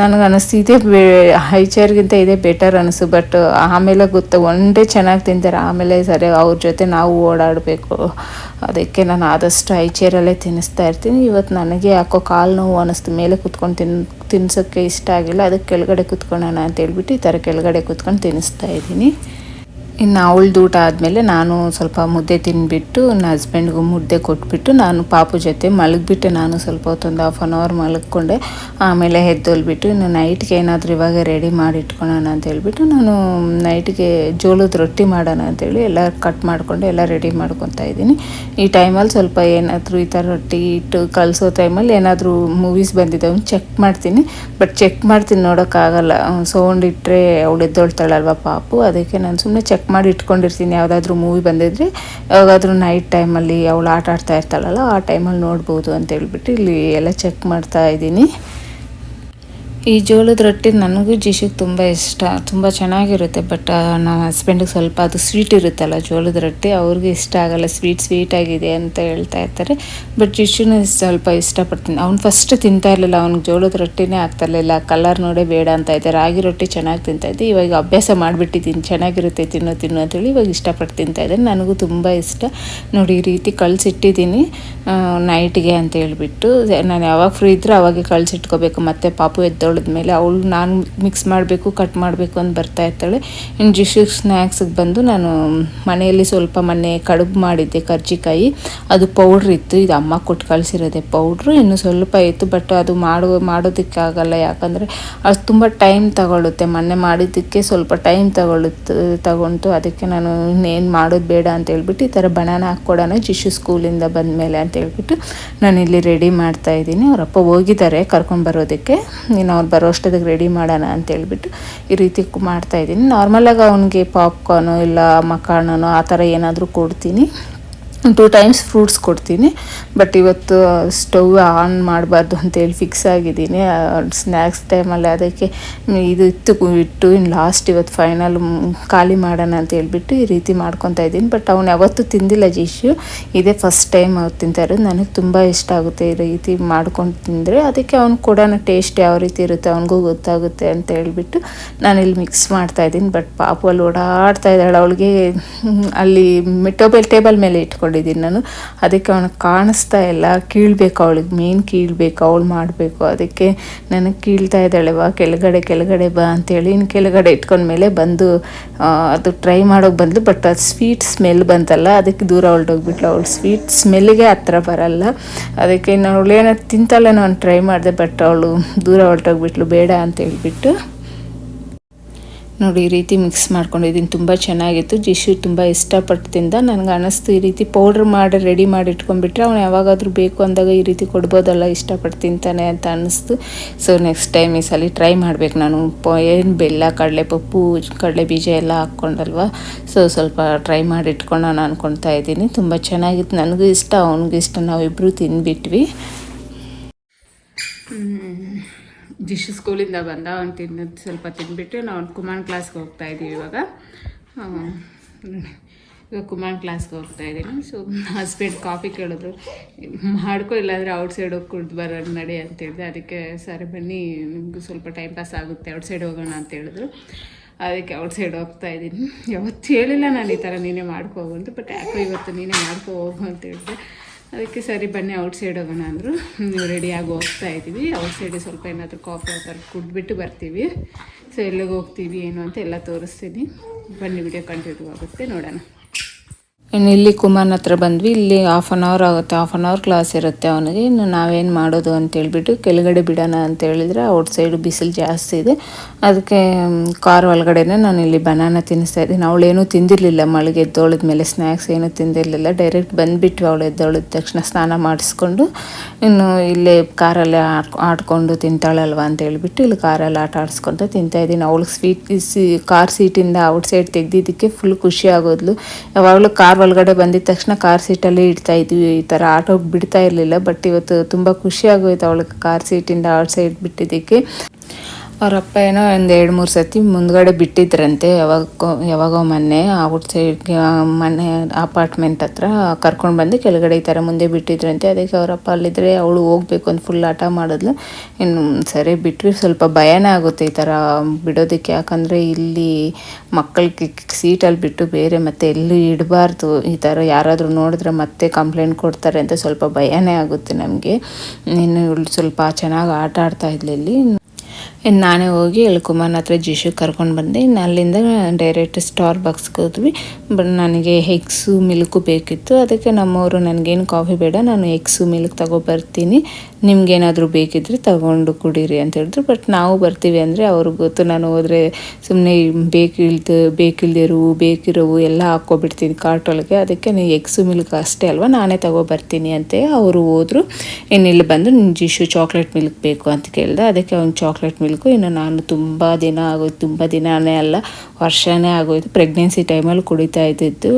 ನನಗೆ ಅನಿಸ್ತು, ಇದೇ ಬೇ ಹೈ ಚೇರ್ಗಿಂತ ಇದೇ ಬೆಟರ್ ಅನಿಸು ಬಟ್ ಆಮೇಲೆ ಗೊತ್ತು ಒನ್ ಡೇ ಚೆನ್ನಾಗಿ ತಿಂತಾರೆ. ಆಮೇಲೆ ಸರಿ, ಅವ್ರ ಜೊತೆ ನಾವು ಓಡಾಡಬೇಕು. ಅದಕ್ಕೆ ನಾನು ಆದಷ್ಟು ಹೈ ಚೇರಲ್ಲೇ ತಿನ್ನಿಸ್ತಾ ಇರ್ತೀನಿ. ಇವತ್ತು ನನಗೆ ಯಾಕೋ ಕಾಲು ನೋವು ಅನ್ನಿಸ್ತು ಮೇಲೆ ಕುತ್ಕೊಂಡು ತಿನ್ ತಿನ್ಸೋಕ್ಕೆ ಇಷ್ಟ ಆಗಿಲ್ಲ. ಅದಕ್ಕೆ ಕೆಳಗಡೆ ಕುತ್ಕೊಳ್ಳೋಣ ಅಂತ ಹೇಳ್ಬಿಟ್ಟು ಈ ಥರ ಕೆಳಗಡೆ ಕುತ್ಕೊಂಡು ತಿನ್ನಿಸ್ತಾ ಇದ್ದೀನಿ. ಇನ್ನು ಅವಳ್ದು ಊಟ ಆದಮೇಲೆ ನಾನು ಸ್ವಲ್ಪ ಮುದ್ದೆ ತಿನ್ಬಿಟ್ಟು ನನ್ನ ಹಸ್ಬೆಂಡ್ಗೂ ಮುದ್ದೆ ಕೊಟ್ಬಿಟ್ಟು ನಾನು ಪಾಪು ಜೊತೆ ಮಲಗಿಬಿಟ್ಟೆ ನಾನು ಸ್ವಲ್ಪ ಹೊತ್ತೊಂದು ಹಾಫ್ ಆನ್ ಅವರ್ ಮಲಗ್ಕೊಂಡೆ. ಆಮೇಲೆ ಎದ್ದೊಲ್ಬಿಟ್ಟು ಇನ್ನು ನೈಟ್ಗೆ ಏನಾದರೂ ಇವಾಗ ರೆಡಿ ಮಾಡಿ ಇಟ್ಕೊಳ್ಳೋಣ ಅಂತ ಹೇಳ್ಬಿಟ್ಟು ನಾನು ನೈಟ್ಗೆ ಜೋಳದ ರೊಟ್ಟಿ ಮಾಡೋಣ ಅಂತೇಳಿ ಎಲ್ಲ ಕಟ್ ಮಾಡಿಕೊಂಡು ಎಲ್ಲ ರೆಡಿ ಮಾಡ್ಕೊತಾ ಇದ್ದೀನಿ. ಈ ಟೈಮಲ್ಲಿ ಸ್ವಲ್ಪ ಏನಾದರೂ ಈ ಥರ ರೊಟ್ಟಿ ಇಟ್ಟು ಕಲಿಸೋ ಟೈಮಲ್ಲಿ ಏನಾದರೂ ಮೂವೀಸ್ ಬಂದಿದ್ದಾವೆ ಚೆಕ್ ಮಾಡ್ತೀನಿ. ಬಟ್ ಚೆಕ್ ಮಾಡ್ತೀನಿ ನೋಡೋಕ್ಕಾಗಲ್ಲ. ಸೌಂಡ್ ಇಟ್ಟರೆ ಅವಳು ಎದ್ದೊಳ್ತಾಳಲ್ವ ಪಾಪು, ಅದಕ್ಕೆ ನಾನು ಸುಮ್ಮನೆ ಚೆಕ್ ಮಾಡಿ ಇಟ್ಕೊಂಡಿರ್ತೀನಿ. ಯಾವುದಾದ್ರೂ ಮೂವಿ ಬಂದಿದ್ರೆ, ಯಾವಾಗಾದ್ರೂ ನೈಟ್ ಟೈಮಲ್ಲಿ ಅವಳು ಆಟ ಆಡ್ತಾ ಇರ್ತಾಳಲ್ಲ, ಆ ಟೈಮಲ್ಲಿ ನೋಡ್ಬೋದು ಅಂತ ಹೇಳ್ಬಿಟ್ಟು ಇಲ್ಲಿ ಎಲ್ಲ ಚೆಕ್ ಮಾಡ್ತಾ ಇದ್ದೀನಿ. ಈ ಜೋಳದ ರೊಟ್ಟಿ ನನಗೂ ಜಿಶಿಗೆ ತುಂಬ ಇಷ್ಟ. ತುಂಬ ಚೆನ್ನಾಗಿರುತ್ತೆ ಬಟ್ ನಮ್ಮ ಹಸ್ಬೆಂಡಿಗೆ ಸ್ವಲ್ಪ ಅದು ಸ್ವೀಟ್ ಇರುತ್ತಲ್ಲ ಜೋಳದ ರೊಟ್ಟಿ, ಅವ್ರಿಗೆ ಇಷ್ಟ ಆಗಲ್ಲ. ಸ್ವೀಟ್ ಸ್ವೀಟ್ ಆಗಿದೆ ಅಂತ ಹೇಳ್ತಾ ಇರ್ತಾರೆ. ಬಟ್ ಜಿಶುನು ಸ್ವಲ್ಪ ಇಷ್ಟಪಡ್ತೀನಿ. ಅವ್ನು ಫಸ್ಟ್ ತಿಂತಾ ಇರಲಿಲ್ಲ, ಅವ್ನಿಗೆ ಜೋಳದ ರೊಟ್ಟಿನೇ ಆಗ್ತಾ ಇರಲಿಲ್ಲ. ಕಲರ್ ನೋಡೇ ಬೇಡ ಅಂತ ಇದೆ ರಾಗಿ ರೊಟ್ಟಿ ಚೆನ್ನಾಗಿ ತಿಂತಾ ಇದ್ದೆ. ಇವಾಗ ಅಭ್ಯಾಸ ಮಾಡಿಬಿಟ್ಟಿದ್ದೀನಿ. ಚೆನ್ನಾಗಿರುತ್ತೆ, ತಿನ್ನೋ ತಿನ್ನೋ ಅಂತೇಳಿ ಇವಾಗ ಇಷ್ಟಪಟ್ಟು ತಿಂತಾ ಇದ್ದೆ ನನಗೂ ತುಂಬ ಇಷ್ಟ. ನೋಡಿ, ಈ ರೀತಿ ಕಳಿಸಿಟ್ಟಿದ್ದೀನಿ ನೈಟ್ಗೆ ಅಂತ ಹೇಳಿಬಿಟ್ಟು. ನಾನು ಯಾವಾಗ ಫ್ರೀ ಇದ್ದರೆ ಅವಾಗೆ ಕಳಿಸಿಟ್ಕೋಬೇಕು. ಮತ್ತೆ ಪಾಪು ಎದ್ದೊಳದ್ಮೇಲೆ ಅವಳು ನಾನು ಮಿಕ್ಸ್ ಮಾಡಬೇಕು ಕಟ್ ಮಾಡಬೇಕು ಅಂತ ಬರ್ತಾ ಇರ್ತಾಳೆ. ಇನ್ನು ಜಿಶು ಸ್ನ್ಯಾಕ್ಸಿಗೆ ಬಂದು ನಾನು ಮನೆಯಲ್ಲಿ ಸ್ವಲ್ಪ ಮೊನ್ನೆ ಕಡುಬು ಮಾಡಿದ್ದೆ ಕರ್ಜಿಕಾಯಿ. ಅದು ಪೌಡ್ರ್ ಇತ್ತು. ಇದು ಅಮ್ಮ ಕೊಟ್ಟು ಕಳಿಸಿರೋದೆ ಪೌಡ್ರು ಇನ್ನು ಸ್ವಲ್ಪ ಇತ್ತು ಬಟ್ ಅದು ಮಾಡೋ, ಮಾಡೋದಕ್ಕಾಗಲ್ಲ. ಯಾಕಂದರೆ ಅದು ತುಂಬ ಟೈಮ್ ತಗೊಳ್ಳುತ್ತೆ ಮೊನ್ನೆ ಮಾಡಿದ್ದಕ್ಕೆ ಸ್ವಲ್ಪ ಟೈಮ್ ತಗೊಳ್ಳುತ್ತೆ ತಗೊಂತು ಅದಕ್ಕೆ ನಾನು ಇನ್ನೇನು ಮಾಡೋದು ಬೇಡ ಅಂತ ಹೇಳ್ಬಿಟ್ಟು ಈ ಥರ ಬನಾನ ಹಾಕ್ಕೊಡೋಣ ಜಿಶು ಸ್ಕೂಲಿಂದ ಬಂದ ಮೇಲೆ ಅಂತ ಹೇಳ್ಬಿಟ್ಟು ನಾನು ಇಲ್ಲಿ ರೆಡಿ ಮಾಡ್ತಾ ಇದ್ದೀನಿ. ಅವರಪ್ಪ ಹೋಗಿದ್ದಾರೆ ಕರ್ಕೊಂಡು ಬರೋದಕ್ಕೆ. ನೀನು ಬರೋ ಅಷ್ಟೊತ್ತಿಗೆ ರೆಡಿ ಮಾಡೋಣ ಅಂತ ಹೇಳ್ಬಿಟ್ಟು ಈ ರೀತಿ ಮಾಡ್ತಾಯಿದ್ದೀನಿ ನಾರ್ಮಲಾಗಿ ಅವನಿಗೆ ಪಾಪ್ಕಾರ್ನು ಇಲ್ಲ ಮಕಾಣನು ಆ ಥರ ಏನಾದರೂ ಕೊಡ್ತೀನಿ. ಟೂ ಟೈಮ್ಸ್ ಫ್ರೂಟ್ಸ್ ಕೊಡ್ತೀನಿ. ಬಟ್ ಇವತ್ತು ಸ್ಟವ್ ಆನ್ ಮಾಡಬಾರ್ದು ಅಂತೇಳಿ ಫಿಕ್ಸ್ ಆಗಿದ್ದೀನಿ. ಸ್ನ್ಯಾಕ್ಸ್ ಟೈಮಲ್ಲಿ ಅದಕ್ಕೆ ಇದು ಇತ್ತು, ಇಟ್ಟು ಇನ್ನು ಲಾಸ್ಟ್ ಇವತ್ತು ಫೈನಲ್ ಖಾಲಿ ಮಾಡೋಣ ಅಂತ ಹೇಳ್ಬಿಟ್ಟು ಈ ರೀತಿ ಮಾಡ್ಕೊತಾ ಇದ್ದೀನಿ. ಬಟ್ ಅವ್ನು ಯಾವತ್ತೂ ತಿಂದಿಲ್ಲ ಜಿಶು. ಇದೇ ಫಸ್ಟ್ ಟೈಮ್ ಅವ್ರು ತಿಂತಾ ನನಗೆ ತುಂಬ ಇಷ್ಟ ಆಗುತ್ತೆ ಈ ರೀತಿ ಮಾಡ್ಕೊಂಡು ತಿಂದರೆ. ಅದಕ್ಕೆ ಅವ್ನು ಕೊಡೋಣ ಟೇಸ್ಟ್ ಯಾವ ರೀತಿ ಇರುತ್ತೆ, ಅವನಿಗೂ ಗೊತ್ತಾಗುತ್ತೆ ಅಂತ ಹೇಳ್ಬಿಟ್ಟು ನಾನು ಇಲ್ಲಿ ಮಿಕ್ಸ್ ಮಾಡ್ತಾ ಇದ್ದೀನಿ. ಬಟ್ ಪಾಪು ಅಲ್ಲಿ ಓಡಾಡ್ತಾ ಇದ್ದಾಳೆ. ಅವಳಿಗೆ ಅಲ್ಲಿ ಟೇಬಲ್ ಟೇಬಲ್ ಮೇಲೆ ಇಟ್ಕೊಂಡಿದ್ದೀನಿ ನಾನು. ಅದಕ್ಕೆ ಅವನಿಗೆ ಕಾಣಿಸ್ತಾ ಇಲ್ಲ. ಕೀಳ್ಬೇಕು ಅವಳಿಗೆ ಮೇನ್ ಕೀಳ್ಬೇಕು, ಅವಳು ಮಾಡಬೇಕು. ಅದಕ್ಕೆ ನನಗೆ ಕೀಳ್ತಾ ಇದ್ದಾಳೆ ಬಾ ಕೆಳಗಡೆ ಕೆಳಗಡೆ ಬಾ ಅಂತೇಳಿ ಇನ್ನು ಕೆಳಗಡೆ ಇಟ್ಕೊಂಡ್ಮೇಲೆ ಬಂದು ಅದು ಟ್ರೈ ಮಾಡೋಕೆ ಬಂದ್ಲು. ಬಟ್ ಅದು ಸ್ವೀಟ್ ಸ್ಮೆಲ್ ಬಂತಲ್ಲ, ಅದಕ್ಕೆ ದೂರ ಹೊರಟೋಗ್ಬಿಟ್ಲು. ಅವಳು ಸ್ವೀಟ್ ಸ್ಮೆಲ್ಗೆ ಹತ್ರ ಬರಲ್ಲ. ಅದಕ್ಕೆ ನಾನು ಅವಳು ಏನಾದ್ರು ತಿಂತಲ್ಲ ನಾನು ಟ್ರೈ ಮಾಡಿದೆ ಬಟ್ ಅವಳು ದೂರ ಹೊರಟೋಗ್ಬಿಟ್ಲು, ಬೇಡ ಅಂತ ಹೇಳ್ಬಿಟ್ಟು ನೋಡಿ, ಈ ರೀತಿ ಮಿಕ್ಸ್ ಮಾಡ್ಕೊಂಡಿದ್ದೀನಿ. ತುಂಬ ಚೆನ್ನಾಗಿತ್ತು. ಜಿಶು ತುಂಬ ಇಷ್ಟಪಟ್ಟು ತಿಂದ ನನಗೆ ಅನ್ನಿಸ್ತು ಈ ರೀತಿ ಪೌಡ್ರ್ ಮಾಡಿ ರೆಡಿ ಮಾಡಿ ಇಟ್ಕೊಂಡ್ಬಿಟ್ರೆ ಅವ್ನು ಯಾವಾಗಾದರೂ ಬೇಕು ಅಂದಾಗ ಈ ರೀತಿ ಕೊಡ್ಬೋದಲ್ಲ ಇಷ್ಟಪಟ್ಟು ತಿಂತಾನೆ ಅಂತ ಅನ್ನಿಸ್ತು ಸೊ ನೆಕ್ಸ್ಟ್ ಟೈಮ್ ಈ ಸಲ ಟ್ರೈ ಮಾಡಬೇಕು ನಾನು. ಏನು ಬೆಲ್ಲ ಕಡಲೆ ಪಪ್ಪು ಕಡಲೆ ಬೀಜ ಎಲ್ಲ ಹಾಕ್ಕೊಂಡಲ್ವ? ಸೊ ಸ್ವಲ್ಪ ಟ್ರೈ ಮಾಡಿ ಇಟ್ಕೊಳ್ಳೋಣ ಅಂದ್ಕೊಳ್ತಾ ಇದ್ದೀನಿ. ತುಂಬ ಚೆನ್ನಾಗಿತ್ತು. ನನಗೂ ಇಷ್ಟ, ಅವನಿಗೂ ಇಷ್ಟ. ನಾವಿಬ್ಬರು ತಿಂದ್ಬಿಟ್ವಿ. ಜಿಶು ಸ್ಕೂಲಿಂದ ಬಂದ, ಅವ್ನು ತಿನ್ನೋದು ಸ್ವಲ್ಪ ತಿಂದ್ಬಿಟ್ಟು ನಾವು ಕುಮಾನ್ ಕ್ಲಾಸ್ಗೆ ಹೋಗ್ತಾ ಇದ್ದೀವಿ ಇವಾಗ. ಇವಾಗ ಕುಮಾನ್ ಕ್ಲಾಸ್ಗೆ ಹೋಗ್ತಾ ಇದ್ದೀನಿ ಸೊ ಹಸ್ಬೆಂಡ್ ಕಾಫಿ ಕೇಳಿದ್ರು. ಮಾಡ್ಕೊ, ಇಲ್ಲಾಂದರೆ ಔಟ್ ಸೈಡ್ ಹೋಗಿ ಕುಡ್ದು ಬರೋಣ ನಡಿ ಅಂತ ಹೇಳಿದೆ. ಅದಕ್ಕೆ, ಸರಿ ಬನ್ನಿ, ನಿಮಗೂ ಸ್ವಲ್ಪ ಟೈಮ್ ಪಾಸ್ ಆಗುತ್ತೆ ಔಟ್ ಸೈಡ್ ಹೋಗೋಣ ಅಂತ ಹೇಳಿದ್ರು. ಅದಕ್ಕೆ ಔಟ್ ಸೈಡ್ ಹೋಗ್ತಾ ಇದ್ದೀನಿ ಯಾವತ್ತು ಹೇಳಿಲ್ಲ ನಾನು ಈ ಥರ ನೀನೇ ಮಾಡ್ಕೋ ಅಂತ ಬಟ್ ಯಾಕೋ ಇವತ್ತು ನೀನೇ ಮಾಡ್ಕೋ ಹೋಗು ಅಂತ ಹೇಳಿದೆ. ಅದಕ್ಕೆ ಸರಿ ಬನ್ನಿ ಔಟ್ ಸೈಡ್ ಹೋಗೋಣ ಅಂದರು. ನೀವು ರೆಡಿಯಾಗಿ ಹೋಗ್ತಾ ಇದ್ದೀವಿ. ಔಟ್ ಸೈಡ್ ಸ್ವಲ್ಪ ಏನಾದರೂ ಕಾಫಿ ಆ ಥರ ಕುಡ್ಬಿಟ್ಟು ಬರ್ತೀವಿ. ಸೊ ಎಲ್ಲಿಗೆ ಹೋಗ್ತೀವಿ, ಏನು ಅಂತ ಎಲ್ಲ ತೋರಿಸ್ತೀನಿ. ಬನ್ನಿ ವಿಡಿಯೋ ಕಂಟಿನ್ಯೂ ಆಗುತ್ತೆ, ನೋಡೋಣ. ಇನ್ನು ಇಲ್ಲಿ ಕುಮಾರ್ನ ಹತ್ರ ಬಂದ್ವಿ. ಇಲ್ಲಿ ಹಾಫ್ ಆನ್ ಅವರ್ ಆಗುತ್ತೆ ಹಾಫ್ ಆನ್ ಅವರ್ ಕ್ಲಾಸ್ ಇರುತ್ತೆ ಅವನಿಗೆ. ಇನ್ನು ನಾವೇನು ಮಾಡೋದು ಅಂತ ಹೇಳ್ಬಿಟ್ಟು ಕೆಳಗಡೆ ಬಿಡೋಣ ಅಂತ ಹೇಳಿದ್ರೆ ಔಟ್ ಸೈಡ್ ಬಿಸಿಲು ಜಾಸ್ತಿ ಇದೆ. ಅದಕ್ಕೆ ಕಾರ್ ಒಳಗಡೆನೇ ನಾನು ಇಲ್ಲಿ ಬನಾನ ತಿನ್ನಿಸ್ತಾ ಇದ್ದೀನಿ. ಅವಳೇನೂ ತಿಂದಿರಲಿಲ್ಲ. ಮಳಿಗೆ ಎದ್ದೋಳದ ಮೇಲೆ ಸ್ನ್ಯಾಕ್ಸ್ ಏನೂ ತಿಂದಿರಲಿಲ್ಲ. ಡೈರೆಕ್ಟ್ ಬಂದುಬಿಟ್ವಿ ಅವಳು ಎದ್ದೋಳಿದ ತಕ್ಷಣ ಸ್ನಾನ ಮಾಡಿಸ್ಕೊಂಡು. ಇನ್ನು ಇಲ್ಲೇ ಕಾರಲ್ಲೇ ಆಡ್ ಆಡ್ಕೊಂಡು ತಿಂತಾಳಲ್ವ ಅಂತ ಹೇಳ್ಬಿಟ್ಟು ಇಲ್ಲಿ ಕಾರಲ್ಲಿ ಆಟ ಆಡಿಸ್ಕೊತ ತಿಂತಾ ಇದ್ದೀನಿ. ಅವಳಿಗೆ ಸ್ವೀಟ್ ಕಾರ್ ಸೀಟಿಂದ ಔಟ್ ಸೈಡ್ ತೆಗೆದಿದ್ದಕ್ಕೆ ಫುಲ್ ಖುಷಿ ಆಗೋದ್ಲು. ಯಾವಾಗಲೂ ಕಾರ್ ಒಳಗಡೆ ಬಂದಿದ ತಕ್ಷಣ ಕಾರ್ ಸೀಟಲ್ಲಿ ಇಡ್ತಾ ಇದ್ವಿ. ಈ ಥರ ಆಟೋಗೆ ಬಿಡ್ತಾ ಇರಲಿಲ್ಲ ಬಟ್ ಇವತ್ತು ತುಂಬ ಖುಷಿ ಆಗೋಯ್ತು ಅವಳಿಗೆ ಕಾರ್ ಸೀಟಿಂದ ಔಟ್ ಸೈಡ್ ಬಿಟ್ಟಿದ್ದಕ್ಕೆ. ಅವ್ರ ಅಪ್ಪ ಏನೋ ಒಂದು ಎರಡು ಮೂರು ಸತಿ ಮುಂದ್ಗಡೆ ಬಿಟ್ಟಿದ್ರಂತೆ, ಯಾವಾಗೋ ಯಾವಾಗೋ ಮೊನ್ನೆ ಔಟ್ ಸೈಡ್ಗೆ ಮನೆ ಅಪಾರ್ಟ್ಮೆಂಟ್ ಹತ್ರ ಕರ್ಕೊಂಡು ಬಂದು ಕೆಳಗಡೆ ಈ ಥರ ಮುಂದೆ ಬಿಟ್ಟಿದ್ರಂತೆ. ಅದಕ್ಕೆ ಅವರಪ್ಪ ಅಲ್ಲಿದ್ದರೆ ಅವಳು ಹೋಗ್ಬೇಕು ಅಂತ ಫುಲ್ ಆಟ ಮಾಡಿದ್ಲು. ಇನ್ನು ಸರಿ ಬಿಟ್ವಿ ಸ್ವಲ್ಪ ಭಯನೇ ಆಗುತ್ತೆ ಈ ಥರ ಬಿಡೋದಕ್ಕೆ. ಯಾಕಂದರೆ ಇಲ್ಲಿ ಮಕ್ಕಳಿಗೆ ಸೀಟಲ್ಲಿ ಬಿಟ್ಟು ಬೇರೆ ಮತ್ತೆ ಎಲ್ಲೂ ಇಡಬಾರ್ದು. ಈ ಥರ ಯಾರಾದರೂ ನೋಡಿದ್ರೆ ಮತ್ತೆ ಕಂಪ್ಲೇಂಟ್ ಕೊಡ್ತಾರೆ ಅಂತ ಸ್ವಲ್ಪ ಭಯನೇ ಆಗುತ್ತೆ ನಮಗೆ. ಇನ್ನು ಇವಳು ಸ್ವಲ್ಪ ಚೆನ್ನಾಗಿ ಆಟ ಆಡ್ತಾ ಇದ್ಲು ಇಲ್ಲಿ. ಇನ್ನು ನಾನೇ ಹೋಗಿ ಇಲ್ಲಿ ಹತ್ರ ಜಿಶು ಕರ್ಕೊಂಡು ಬಂದೆ. ಇನ್ನು ಅಲ್ಲಿಂದ ಡೈರೆಕ್ಟ್ ಸ್ಟಾರ್ ಬಾಕ್ಸ್ಗೆ ಹೋದ್ವಿ. ಬಟ್ ನನಗೆ ಎಗ್ಸು ಮಿಲ್ಕು ಬೇಕಿತ್ತು. ಅದಕ್ಕೆ ನಮ್ಮವರು, ನನಗೇನು ಕಾಫಿ ಬೇಡ. ನಾನು ಎಗ್ಸು ಮಿಲ್ಕ್ ತಗೊಬರ್ತೀನಿ ನಿಮ್ಗೇನಾದರೂ ಬೇಕಿದ್ದರೆ ತಗೊಂಡು ಕುಡೀರಿ ಅಂತ ಹೇಳಿದ್ರು. ಬಟ್ ನಾವು ಬರ್ತೀವಿ ಅಂದರೆ ಅವ್ರಿಗೆ ಗೊತ್ತು. ನಾನು ಹೋದರೆ ಸುಮ್ಮನೆ ಬೇಕಿಲ್ದು ಬೇಕಿಲ್ದಿರುವು ಬೇಕಿರೋವು ಎಲ್ಲ ಹಾಕ್ಕೊಬಿಡ್ತೀನಿ ಕಾರ್ಟೊಳಗೆ ಅದಕ್ಕೆ ನೀವು ಎಗ್ಸು ಮಿಲ್ಕ್ ಅಷ್ಟೇ ಅಲ್ವಾ? ನಾನೇ ತಗೊಬರ್ತೀನಿ ಅಂತ. ಅವರು ಹೋದರು ಇನ್ನಿಲ್ಲಿ ಬಂದು ಜಿಶು ಚಾಕ್ಲೇಟ್ ಮಿಲ್ಕ್ ಬೇಕು ಅಂತ ಕೇಳಿದೆ. ಅದಕ್ಕೆ ಅವ್ನು ಚಾಕ್ಲೇಟ್ ಮಿಲ್ಕು ಇನ್ನು ನಾನು ತುಂಬ ದಿನ ಆಗೋಯ್ತು. ತುಂಬ ದಿನನೇ ಅಲ್ಲ, ವರ್ಷನೇ ಆಗೋಯ್ತು. ಪ್ರೆಗ್ನೆನ್ಸಿ ಟೈಮಲ್ಲಿ ಕುಡಿತಾ ಇದ್ದಿದ್ದು,